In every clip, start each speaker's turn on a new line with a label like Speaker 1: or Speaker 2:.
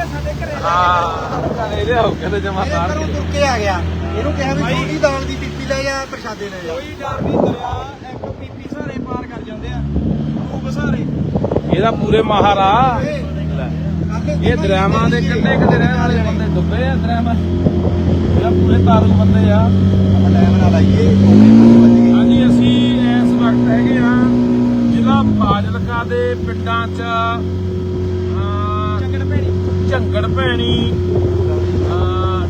Speaker 1: ਇਹ ਸਾਡੇ ਘਰੇ।
Speaker 2: ਹਾਂ। ਘਰੇ ਲਿਆਓ ਕਹਿੰਦੇ ਜਮਾ
Speaker 3: ਇਹ
Speaker 2: ਤਾਰ
Speaker 3: ਘਰੋਂ
Speaker 2: ਕੇ
Speaker 3: ਤੁਰ ਕੇ ਆ ਗਿਆ। ਇਹਨੂੰ ਕਿਹਾ ਵੀ ਛੋਟੀ ਦਾਲ ਦੀ ਪੀਪੀ ਲੈ ਜਾ ਪ੍ਰਸ਼ਾਦੇ ਲੈ ਜਾ
Speaker 1: ਕੋਈ ਡਰ ਨਹੀਂ ਦਰਿਆ ਇੱਕ ਪੀਪੀ ਸਾਰੇ ਪਾਰ ਕਰ ਜਾਂਦੇ ਆ। ਟੂਬ ਸਾਰੇ।
Speaker 2: ਇਹਦਾ ਪੂਰੇ ਮਹਾਰਾ। ਇਹ ਦਰਿਆਵਾਂ ਦੇ ਕੰਢੇ ਕਿਤੇ ਰਹਿਣ ਵਾਲੇ ਬੰਦੇ ਡੁੱਬੇ ਆ ਦਰਿਆਵਾਂ 'ਚ। ਇਹ ਪੂਰੇ ਤਾਰੂ ਬੰਦੇ ਆ।
Speaker 3: ਆਪਾਂ ਟਾਈਮ ਨਾਲ ਆਈਏ
Speaker 2: ਹਾਂਜੀ ਅਸੀਂ ਇਸ ਵਕਤ ਹੈਗੇ ਆ ਜ਼ਿਲ੍ਹਾ ਫਾਜ਼ਿਲਕਾ ਦੇ ਪਿੰਡਾਂ 'ਚ ਝੰਗੜ ਭੈਣੀ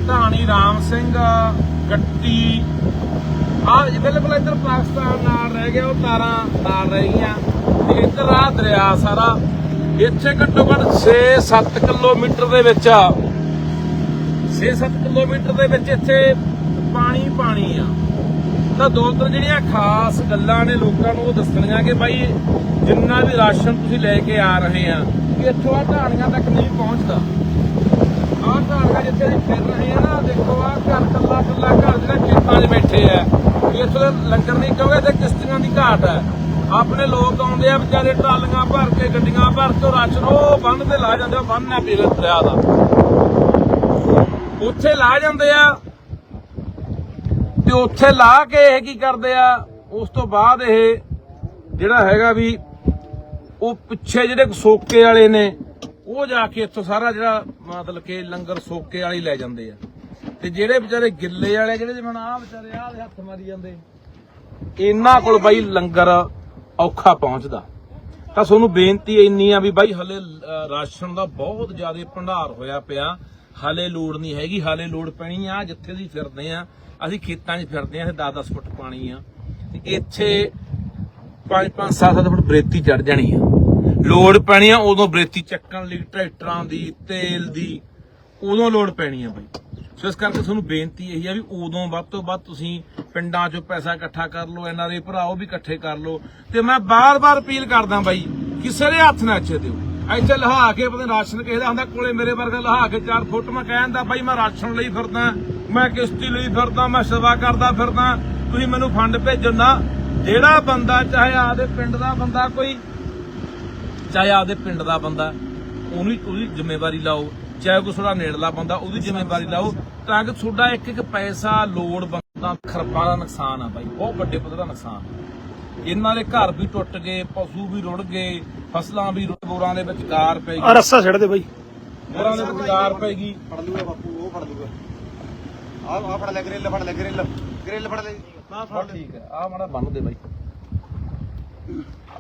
Speaker 2: ਢਾਣੀ ਰਾਮ ਸਿੰਘ, ਗੱਟੀ। ਆ ਬਿਲਕੁਲ ਇੱਧਰ ਪਾਕਿਸਤਾਨ ਨਾਲ ਰਹਿ ਗਿਆ, ਉਹ ਤਾਰਾਂ ਨਾਲ ਰਹਿ ਗਈਆਂ। ਤੇ ਇੱਧਰ ਆ ਦਰਿਆ ਸਾਰਾ। ਇੱਥੇ ਘੱਟੋ ਘੱਟ 6-7 ਕਿਲੋਮੀਟਰ ਦੇ ਵਿੱਚ 6-7 ਕਿਲੋਮੀਟਰ ਦੇ ਵਿੱਚ ਇੱਥੇ ਪਾਣੀ ਪਾਣੀ ਆ। ਤਾਂ ਦੋ ਤਿੰਨ ਜਿਹੜੀਆਂ ਖਾਸ ਗੱਲਾਂ ਨੇ ਲੋਕਾਂ ਨੂੰ ਉਹ ਦੱਸਣੀਆਂ ਕਿ ਭਾਈ ਜਿੰਨਾ ਵੀ ਰਾਸ਼ਨ ਤੁਸੀਂ ਲੈ ਕੇ ਆ ਰਹੇ ਆ ਕਿ ਇੱਥੋਂ ਆ ਢਾਣੀਆਂ ਤੱਕ ਨਹੀਂ ਪਹੁੰਚਦਾ। ਆਹ ਢਾਣੀਆਂ ਜਿੱਥੇ ਅਸੀਂ ਫਿਰ ਰਹੇ ਆ ਨਾ, ਦੇਖੋ ਆ ਘਰ ਕੱਲਾ ਕੱਲਾ ਘਰ ਜਿਹੜਾ ਖੇਤਾਂ 'ਚ ਬੈਠੇ ਆ। ਵੀ ਇੱਥੋਂ ਦਾ ਲੰਗਰ ਨਹੀਂ ਕਿਉਂਕਿ ਤੇ ਕਿਸ਼ਤੀਆਂ ਦੀ ਘਾਟ ਹੈ ਆਪਣੇ ਲੋਕ ਆਉਂਦੇ ਆ ਵਿਚਾਰੇ ਟਰਾਲੀਆਂ ਭਰ ਕੇ, ਗੱਡੀਆਂ ਭਰ ਕੇ, ਉਹ ਰਾਸ਼ਨ ਉਹ ਬੰਨ ਤੇ ਲਾ ਜਾਂਦੇ ਆ ਬੰਨ ਆ ਪੀਰ ਦਰਿਆ ਦਾ। ਉੱਥੇ ਲਾ ਜਾਂਦੇ ਆ ਤੇ ਉੱਥੇ ਲਾ ਕੇ ਇਹ ਕੀ ਕਰਦੇ ਆ? ਉਸ ਤੋਂ ਬਾਅਦ ਇਹ ਜਿਹੜਾ ਹੈਗਾ ਵੀ ਉਹ ਪਿੱਛੇ ਜਿਹੜੇ ਸੋਕੇ ਵਾਲੇ ਨੇ, ਉਹ ਜਾ ਕੇ ਇੱਥੋਂ ਸਾਰਾ ਜਿਹੜਾ ਮਤਲਬ ਕਿ ਲੰਗਰ ਸੋਕੇ ਵਾਲੀ ਲੈ ਜਾਂਦੇ ਆ। ਤੇ ਜਿਹੜੇ ਵਿਚਾਰੇ ਗਿੱਲੇ ਵਾਲੇ ਜਿਹੜੇ ਜਿਵੇਂ ਆ ਵਿਚਾਰੇ ਆਹ ਹੱਥ ਮਾਰੀ ਜਾਂਦੇ, ਇਹਨਾਂ ਕੋਲ ਬਾਈ ਲੰਗਰ ਔਖਾ ਪਹੁੰਚਦਾ। ਤਾਂ ਤੁਹਾਨੂੰ ਬੇਨਤੀ ਇੰਨੀ ਆ ਵੀ ਬਾਈ ਹਲੇ ਰਾਸ਼ਨ ਦਾ ਬਹੁਤ ਜ਼ਿਆਦਾ ਭੰਡਾਰ ਹੋਇਆ ਪਿਆ। ਹਲੇ ਲੋੜ ਨਹੀਂ ਹੈਗੀ, ਹਲੇ ਲੋੜ ਪੈਣੀ ਆ, ਜਿੱਥੇ ਅਸੀਂ ਫਿਰਦੇ ਆ, ਅਸੀਂ ਖੇਤਾਂ 'ਚ ਫਿਰਦੇ ਆ, ਇੱਥੇ 10-10 ਫੁੱਟ ਪਾਣੀ ਆ। ਇੱਥੇ ਤੇ ਇੱਥੇ 5-5 7-7 ਫੁੱਟ ਬਰੇਤੀ ਚੜ ਜਾਣੀ ਆ। ਲੋੜ ਪੈਣੀ ਆ, ਉਦੋਂ ਬਰੇਤੀ ਚੱਕਣ ਲਈ ਟਰੈਕਟਰਾਂ ਦੀ, ਤੇਲ ਦੀ, ਉਦੋਂ ਲੋੜ ਪੈਣੀ ਆ ਬਾਈ। ਸੋ ਇਸ ਕਰਕੇ ਤੁਹਾਨੂੰ ਬੇਨਤੀ ਇਹੀ ਆ ਵੀ ਉਦੋਂ ਵੱਧ ਤੋਂ ਵੱਧ ਤੁਸੀਂ ਪਿੰਡਾਂ 'ਚੋਂ ਪੈਸਾ ਇਕੱਠਾ ਕਰ ਲਓ ਐਨਆਰਏ ਭਰਾਓ ਵੀ ਇਕੱਠੇ ਕਰ ਲਓ। ਤੇ ਮੈਂ ਬਾਰ-ਬਾਰ ਅਪੀਲ ਕਰਦਾ ਬਾਈ, ਕਿਸੇ ਦੇ ਹੱਥ ਨਾ ਅੱਛੇ ਦਿਓ। ਇੱਥੇ ਲਹਾ ਕੇ ਪਤਾ ਰਾਸ਼ਨ ਕਿਸੇ ਦਾ ਹੁੰਦਾ, ਕੋਲੇ ਮੇਰੇ ਵਰਗਾ ਲਹਾ ਕੇ ਚਾਰ ਫੁੱਟ ਮੈਂ ਕਹਿੰਦਾ ਬਾਈ ਮੈਂ ਰਾਸ਼ਨ ਲਈ ਫਿਰਦਾ, ਮੈਂ ਕਿਸ਼ਤੀ ਲਈ ਫਿਰਦਾ, ਮੈਂ ਸੇਵਾ ਕਰਦਾ ਫਿਰਦਾ, ਤੁਸੀਂ ਮੈਨੂੰ ਫੰਡ ਭੇਜੋ ਨਾ ਜਿਹੜਾ ਬੰਦਾ ਚਾਹੇ ਆਪਦੇ ਪਿੰਡ ਦਾ ਬੰਦਾ ਕੋਈ ਚਾਹੇ ਆਪਦੇ ਪਿੰਡ ਦਾ ਬੰਦਾ ਉਹਨੂੰ ਉਹਦੀ ਜ਼ਿੰਮੇਵਾਰੀ ਲਾਓ। ਚਾਹੇ ਕੋਈ ਤੁਹਾਡਾ ਨੇੜਲਾ ਬੰਦਾ ਉਹਦੀ ਜ਼ਿੰਮੇਵਾਰੀ ਲਾਓ। ਤਾਂ ਕਿ ਤੁਹਾਡਾ ਇੱਕ ਇੱਕ ਪੈਸਾ ਲੋੜ ਬੰਦਾ ਖਰਬਾਂ ਦਾ ਨੁਕਸਾਨ ਆ ਬਾਈ। ਬਹੁਤ ਵੱਡੇ ਪੱਧਰ ਦਾ ਨੁਕਸਾਨ ਆ। ਇਹਨਾਂ ਦੇ ਘਰ ਵੀ ਟੁੱਟ ਗਏ ਪਸ਼ੂ ਵੀ ਰੁੜ ਗਏ ਫਸਲਾਂ ਵੀ ਰੁੜ ਬੋਰਾਂ ਦੇ ਵਿੱਚ ਗਾਰ ਪੈ
Speaker 1: ਆ
Speaker 2: ਗਈ
Speaker 1: ਰੱਸਾ ਛੱਡ ਦੇ ਬਾਈ।
Speaker 2: ਬੋਰਾਂ ਦੇ ਵਿੱਚ ਗਾਰ ਪੈ ਗਈ।
Speaker 3: ਫੜ ਲੂਗਾ ਬਾਪੂ ਉਹ ਫੜ ਲੂਗਾ। ਆ ਆ ਫੜ ਲੈ ਗ੍ਰਿਲ ਫੜ ਲੈ ਗ੍ਰਿਲ। ਗ੍ਰਿਲ ਫੜ ਲੈ।
Speaker 2: ਬਸ ਠੀਕ ਹੈ। ਆ ਮਾੜਾ ਬੰਨ ਦੇ ਬਾਈ।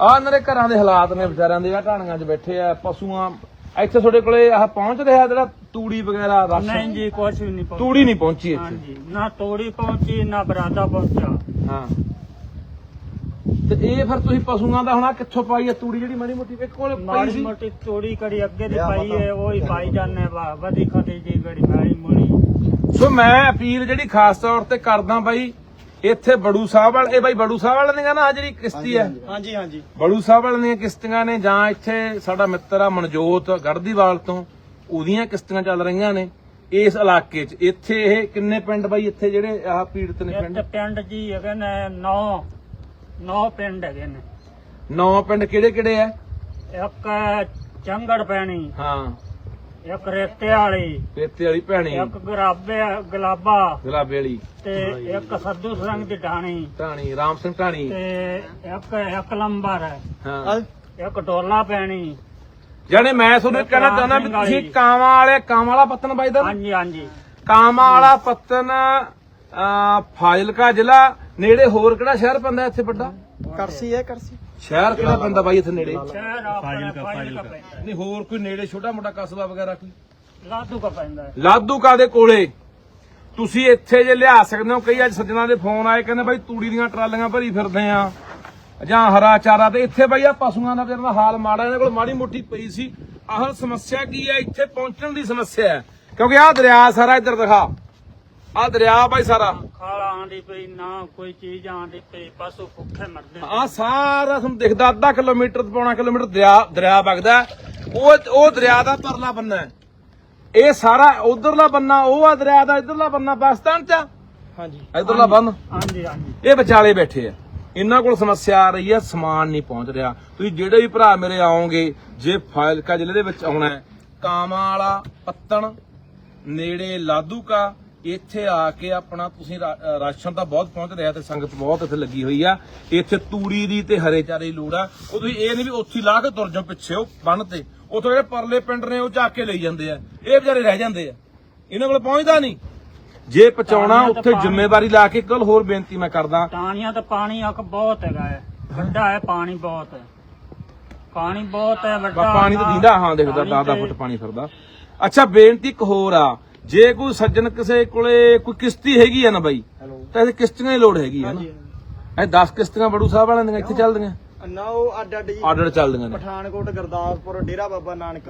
Speaker 2: ਆ ਇਹਨਾਂ ਦੇ ਘਰਾਂ ਦੇ ਹਾਲਾਤ ਨੇ ਵਿਚਾਰਿਆਂ ਦੇ ਆ ਢਾਣੀਆਂ 'ਚ ਬੈਠੇ ਆ ਪਸ਼ੂਆਂ ਇੱਥੇ ਤੁਹਾਡੇ ਕੋਲੇ ਆਹ ਪਹੁੰਚ ਰਿਹਾ ਜਿਹੜਾ ਤੂੜੀ ਵਗੈਰਾ
Speaker 4: ਨਹੀਂ
Speaker 2: ਰਾਸ਼ਨ
Speaker 4: ਜੀ ਕੁਛ ਵੀ ਨਹੀਂ ਪਹੁੰਚਿਆ।
Speaker 2: ਤੂੜੀ ਨਹੀਂ ਪਹੁੰਚੀ ਇੱਥੇ।
Speaker 4: ਹਾਂਜੀ ਨਾ ਤੋੜੀ ਪਹੁੰਚੀ ਨਾ ਬਰਾਦਾ ਪਹੁੰਚਿਆ।
Speaker 2: ਹਾਂ। ਤੇ ਇਹ ਫਿਰ ਤੁਸੀਂ ਪਸ਼ੂਆਂ ਦਾ ਹੁਣ ਆਹ ਕਿੱਥੋਂ ਪਾਈ ਆ? ਤੂੜੀ ਜਿਹੜੀ ਮਾੜੀ ਮੋਟੀ ਇੱਕ ਕੋਲ ਪਈ
Speaker 4: ਮਾੜੀ
Speaker 2: ਸੀ।
Speaker 4: ਮੋਟੀ ਤੋੜੀ ਕੜੀ ਅੱਗੇ ਦੀ
Speaker 3: ਲਿਆ
Speaker 4: ਪਾਈ
Speaker 3: ਪਤਾ।
Speaker 4: ਹੈ ਉਹ ਹੀ ਪਾਈ ਜਾਂਦੇ ਵਾ ਵਧੀ ਖਦੀ ਜੀ ਗੜੀ ਮਾੜੀ ਮੋੜੀ
Speaker 2: ਸੋ ਮੈਂ ਅਪੀਲ ਜਿਹੜੀ ਖਾਸ ਤੌਰ ਤੇ ਕਰਦਾ ਬਾਈ ਇੱਥੇ ਬੜੂ ਸਾਹਿਬ ਵਾਲ ਇਹ ਬਾਈ ਬੜੂ ਸਾਹਿਬ ਦੀਆਂ ਨਾ ਆਹ ਜਿਹੜੀ ਕਿਸ਼ਤੀ ਹੈ।
Speaker 1: ਹਾਂਜੀ ਹਾਂਜੀ।
Speaker 2: ਬੜੂ ਸਾਹਿਬ ਵਾਲਿਆਂ ਦੀਆਂ ਕਿਸ਼ਤੀਆਂ ਨੇ ਜਾਂ ਇੱਥੇ ਸਾਡਾ ਮਿੱਤਰ ਆ ਮਨਜੋਤ ਗੜਦੀਵਾਲ ਤੋਂ ਉਹਦੀਆਂ ਕਿਸ਼ਤੀਆਂ ਚੱਲ ਰਹੀਆਂ ਨੇ ਇਸ ਇਲਾਕੇ 'ਚ। ਇੱਥੇ ਇਹ ਕਿੰਨੇ ਪਿੰਡ ਬਾਈ? ਇੱਥੇ ਜਿਹੜੇ ਆਹ ਪੀੜਤ ਨੇ ਪਿੰਡ?
Speaker 4: ਪਿੰਡ ਜੀ ਹੈਗੇ ਨੇ 9 9 ਪਿੰਡ ਹੈਗੇ ਨੇ।
Speaker 2: ਨੌ ਪਿੰਡ ਕਿਹੜੇ ਕਿਹੜੇ ਆ?
Speaker 4: ਇੱਕ ਚੰਗੜ ਪੈਣੀ।
Speaker 2: ਹਾਂ।
Speaker 4: ਇੱਕ ਰੇਤੇ ਵਾਲੀ
Speaker 2: ਪੇਤੇ ਵਾਲੀ ਭੈਣੀ।
Speaker 4: ਇੱਕ ਗਰਾਬੇ ਗਲਾਬਾ
Speaker 2: ਗੁਲਾਬੇ ਵਾਲੀ।
Speaker 4: ਤੇ ਇੱਕ ਸੱਦੂ ਸਿੰਘ ਦੀ ਢਾਣੀ।
Speaker 2: ਢਾਣੀ ਰਾਮ ਸਿੰਘ ਢਾਣੀ।
Speaker 4: ਤੇ ਇੱਕ ਇੱਕ ਲੰਬਰ ਹੈ।
Speaker 2: ਹਾਂ।
Speaker 4: ਇੱਕ ਡੋਲਾ ਪੈਣੀ।
Speaker 2: ਜਾਨੇ ਮੈਂ ਤੁਹਾਨੂੰ ਕਹਿਣਾ ਚਾਹੁੰਦਾ ਵੀ ਤੁਸੀਂ ਕਾਵਾਂ ਵਾਲੇ ਕਾਵਾਂ ਵਾਲਾ ਪੱਤਨ ਬਾਈਦਾ
Speaker 4: ਹਾਂਜੀ ਹਾਂਜੀ।
Speaker 2: ਕਾਮਾਂ ਵਾਲਾ ਪੱਤਨ ਫਾਜ਼ਿਲਕਾ ਜ਼ਿਲ੍ਹਾ ਨੇੜੇ ਹੋਰ ਕਿਹੜਾ ਸ਼ਹਿਰ ਪੈਂਦਾ ਇੱਥੇ ਵੱਡਾ?
Speaker 1: ਕਰਸੀ ਹੈ ਕਰਸੀ।
Speaker 2: ਸ਼ਹਿਰ ਕਿਹੜਾ ਪੈਂਦਾ ਬਾਈ ਇੱਥੇ ਨੇੜੇ?
Speaker 4: ਸ਼ਹਿਰ ਫਾਜ਼ਿਲਕਾ
Speaker 2: ਨਹੀਂ ਹੋਰ ਕੋਈ ਨੇੜੇ ਛੋਟਾ ਮੋਟਾ ਕਸਬਾ ਵਗੈਰਾ ਕੋਈ?
Speaker 4: ਲਾਧੂ ਕਾ ਪੈਂਦਾ। ਹੈ।
Speaker 2: ਲਾਧੂਕਾ ਦੇ ਕੋਲੇ? ਤੁਸੀਂ ਇੱਥੇ ਜੇ ਲਿਆ ਸਕਦੇ ਹੋ ਕਈ ਅੱਜ ਸੱਜਣਾ ਦੇ ਫੋਨ ਆਏ ਕਹਿੰਦੇ ਬਾਈ ਤੂੜੀ ਦੀਆਂ ਟਰਾਲੀਆਂ ਭਰੀ ਫਿਰਦੇ ਆ। ਜਾਂ ਹਰਾ ਚਾਰਾ ਤੇ ਇੱਥੇ ਬਾਈ ਆ ਪਸ਼ੂਆਂ ਦਾ ਦਾ ਹਾਲ ਮਾੜਾ ਇਹਨਾਂ ਕੋਲ ਮਾੜੀ ਮੋਟੀ ਪਈ ਸੀ। ਆਹ ਸਮੱਸਿਆ ਕੀ ਹੈ? ਇੱਥੇ ਪਹੁੰਚਣ ਦੀ ਸਮੱਸਿਆ ਹੈ। ਕਿਉਂਕਿ ਆਹ ਦਰਿਆ ਸਾਰਾ ਇੱਧਰ ਦਿਖਾ। ਆਹ ਦਰਿਆ ਬਾਈ ਸਾਰਾ।
Speaker 4: ਖਾਲ ਆਂਦੀ ਪਈ ਨਾ ਕੋਈ ਚੀਜ਼ ਆਂਦੀ ਪਈ ਪਸ਼ੂ ਭੁੱਖੇ ਮਰਦੇ
Speaker 2: ਆ ਸਾਰਾ ਤੁਹਾਨੂੰ ਦਿਖਦਾ ਅੱਧਾ ਕਿਲੋਮੀਟਰ ਤੋਂ ਪੌਣਾ ਕਿਲੋਮੀਟਰ ਦਰਿਆ ਦਰਿਆ ਵਗਦਾ। ਉਹ ਉਹ ਦਰਿਆ ਦਾ ਪਰਲਾ ਬੰਨਾ ਹੈ। ਇਹ ਸਾਰਾ ਉਧਰਲਾ ਬੰਨਾ ਉਹ ਆ ਦਰਿਆ ਦਾ ਇਧਰਲਾ ਬੰਨਾ ਪਾਕਿਸਤਾਨ ਚ ਆ।
Speaker 1: ਹਾਂਜੀ।
Speaker 2: ਇਧਰਲਾ ਬੰਨ
Speaker 4: ਹਾਂਜੀ ਹਾਂਜੀ।
Speaker 2: ਇਹ ਵਿਚਾਲੇ ਬੈਠੇ ਆ। ਇਹਨਾਂ ਕੋਲ ਸਮੱਸਿਆ ਆ ਰਹੀ ਹੈ ਸਮਾਨ ਨਹੀਂ ਪਹੁੰਚ ਰਿਹਾ। ਤੁਸੀਂ ਜਿਹੜੇ ਵੀ ਭਰਾ ਮੇਰੇ ਆਓਗੇ ਜੇ ਫਾਇਲਕਾ ਜ਼ਿਲ੍ਹੇ ਦੇ ਵਿੱਚ ਆਉਣਾ ਹੈ ਕਾਮਾਂ ਵਾਲਾ ਪੱਤਣ ਨੇੜੇ ਲਾਧੂਕਾ ਇੱਥੇ ਆ ਕੇ ਆਪਣਾ ਤੁਸੀਂ ਰਾਸ਼ਨ ਤਾਂ ਬਹੁਤ ਪਹੁੰਚ ਰਿਹਾ ਤੇ ਸੰਗਤ ਬਹੁਤ ਇੱਥੇ ਲੱਗੀ ਹੋਈ ਆ। ਇੱਥੇ ਤੂੜੀ ਦੀ ਤੇ ਹਰੇ ਚਾਰੇ ਦੀ ਲੋੜ ਆ। ਉਹ ਤੁਸੀਂ ਇਹ ਨਹੀਂ ਵੀ ਉੱਥੇ ਲਾ ਕੇ ਤੁਰ ਜਾਓ ਪਿੱਛੇ ਉਹ ਬੰਨ ਤੇ। ਉੱਥੋਂ ਜਿਹੜੇ ਪਰਲੇ ਪਿੰਡ ਨੇ ਉਹ ਚੱਕ ਕੇ ਲਈ ਜਾਂਦੇ ਆ। ਇਹ ਵਿਚਾਰੇ ਰਹਿ ਜਾਂਦੇ ਆ। ਇਹਨਾਂ ਕੋਲ ਪਹੁੰਚਦਾ ਨਹੀਂ। ਜੇ
Speaker 4: ਤਾਂ
Speaker 2: ਉੱਥੇ ਜ਼ਿੰਮੇਵਾਰੀ ਲਾ ਕੇ ਕੱਲ ਹੋਰ ਬੇਨਤੀ ਮੈਂ ਕਰਦਾ।
Speaker 4: ਟਾਣੀਆਂ ਤਾਂ ਪਾਣੀ ਅੱਖ ਬਹੁਤ ਹੈਗਾ ਹੈ ਵੱਡਾ ਹੈ ਪਾਣੀ ਬਹੁਤ ਹੈ। ਪਾਣੀ ਬਹੁਤ ਹੈ ਵੱਡਾ
Speaker 2: ਪਾਣੀ ਤਾਂ ਦਿੰਦਾ ਹਾਂ ਦੇਖਦਾ
Speaker 4: ਪਾਣੀ
Speaker 2: 10
Speaker 4: ਤੇ-
Speaker 2: ਫੁੱਟ ਪਾਣੀ ਫਿਰਦਾ। ਅੱਛਾ ਬੇਨਤੀ ਇੱਕ ਹੋਰ ਆ। ਜੇ ਕੋਈ ਸੱਜਣ ਕਿਸੇ ਕੋਲੇ ਕੋਈ ਕਿਸ਼ਤੀ ਹੈਗੀ ਆ ਨਾ ਬਾਈ ਤਾਂ ਇਹ ਕਿਸ਼ਤੀਆਂ ਦੀ ਲੋੜ ਹੈਗੀ ਆ ਨਾ। ਇਹ 10 ਕਿਸ਼ਤੀਆਂ ਬੜੂ ਸਾਹਿਬ ਵਾਲਿਆਂ ਦੀਆਂ ਇੱਥੇ ਚੱਲਦੀਆਂ।
Speaker 1: ਨਾ ਉਹ ਅੱਡ ਅੱਡ ਜੀ।
Speaker 2: ਆਰਡਰ ਚੱਲਦੀਆਂ ਨੇ।
Speaker 1: ਪਠਾਨਕੋਟ ਗੁਰਦਾਸਪੁਰ ਡੇਰਾ ਬਾਬਾ ਨਾਨਕ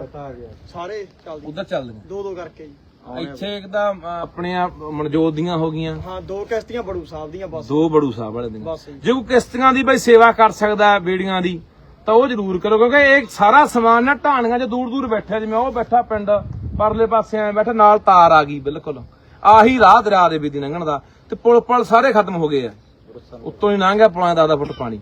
Speaker 1: ਸਾਰੇ ਚੱਲਦੇ
Speaker 2: ਉਧਰ ਚੱਲਦੀਆਂ।
Speaker 1: ਦੋ ਦੋ ਕਰਕੇ ਜੀ।
Speaker 2: ਇੱਥੇ ਇੱਕ ਤਾਂ ਅ, ਆਪਣੇ ਆ ਮਨਜੋਤ ਦੀਆਂ ਹੋ ਗਈਆਂ।
Speaker 1: ਹਾਂ ਦੋ ਕਿਸ਼ਤੀਆਂ ਬੜੂ ਸਾਹਿਬ ਦੀਆਂ ਬਸ।
Speaker 2: ਦੋ ਬੜੂ ਸਾਹਿਬ ਵਾਲੇ ਦੀਆਂ।
Speaker 1: ਬਸ ਜੀ।
Speaker 2: ਕੋਈ ਕਿਸ਼ਤੀਆਂ ਦੀ ਬਾਈ ਸੇਵਾ ਕਰ ਸਕਦਾ ਬੇੜੀਆਂ ਦੀ ਤਾਂ ਉਹ ਜ਼ਰੂਰ ਕਰੋ, ਕਿਉਂਕਿ ਇਹ ਸਾਰਾ ਸਮਾਨ ਨਾ ਢਾਣੀਆਂ 'ਚ ਦੂਰ ਦੂਰ ਬੈਠਾ ਜਿਵੇਂ ਉਹ ਬੈਠਾ ਪਿੰਡ, ਪਰਲੇ ਪਾਸੇ ਐ ਬੈਠਾ, ਨਾਲ ਤਾਰ ਆ ਗਈ, ਬਿਲਕੁਲ। ਆਹੀ ਰਾਹ ਦਰਿਆ ਦੇ ਵਿੱਚ ਦੀ ਲੰਘਣ ਦਾ, ਤੇ ਪੁਲ ਪੁਲ ਸਾਰੇ ਖਤਮ ਹੋ ਗਏ ਆ। ਉੱਤੋਂ ਹੀ ਲੰਘ ਪੁਲਾਂ ਦਾ 10 ਫੁੱਟ ਪਾਣੀ।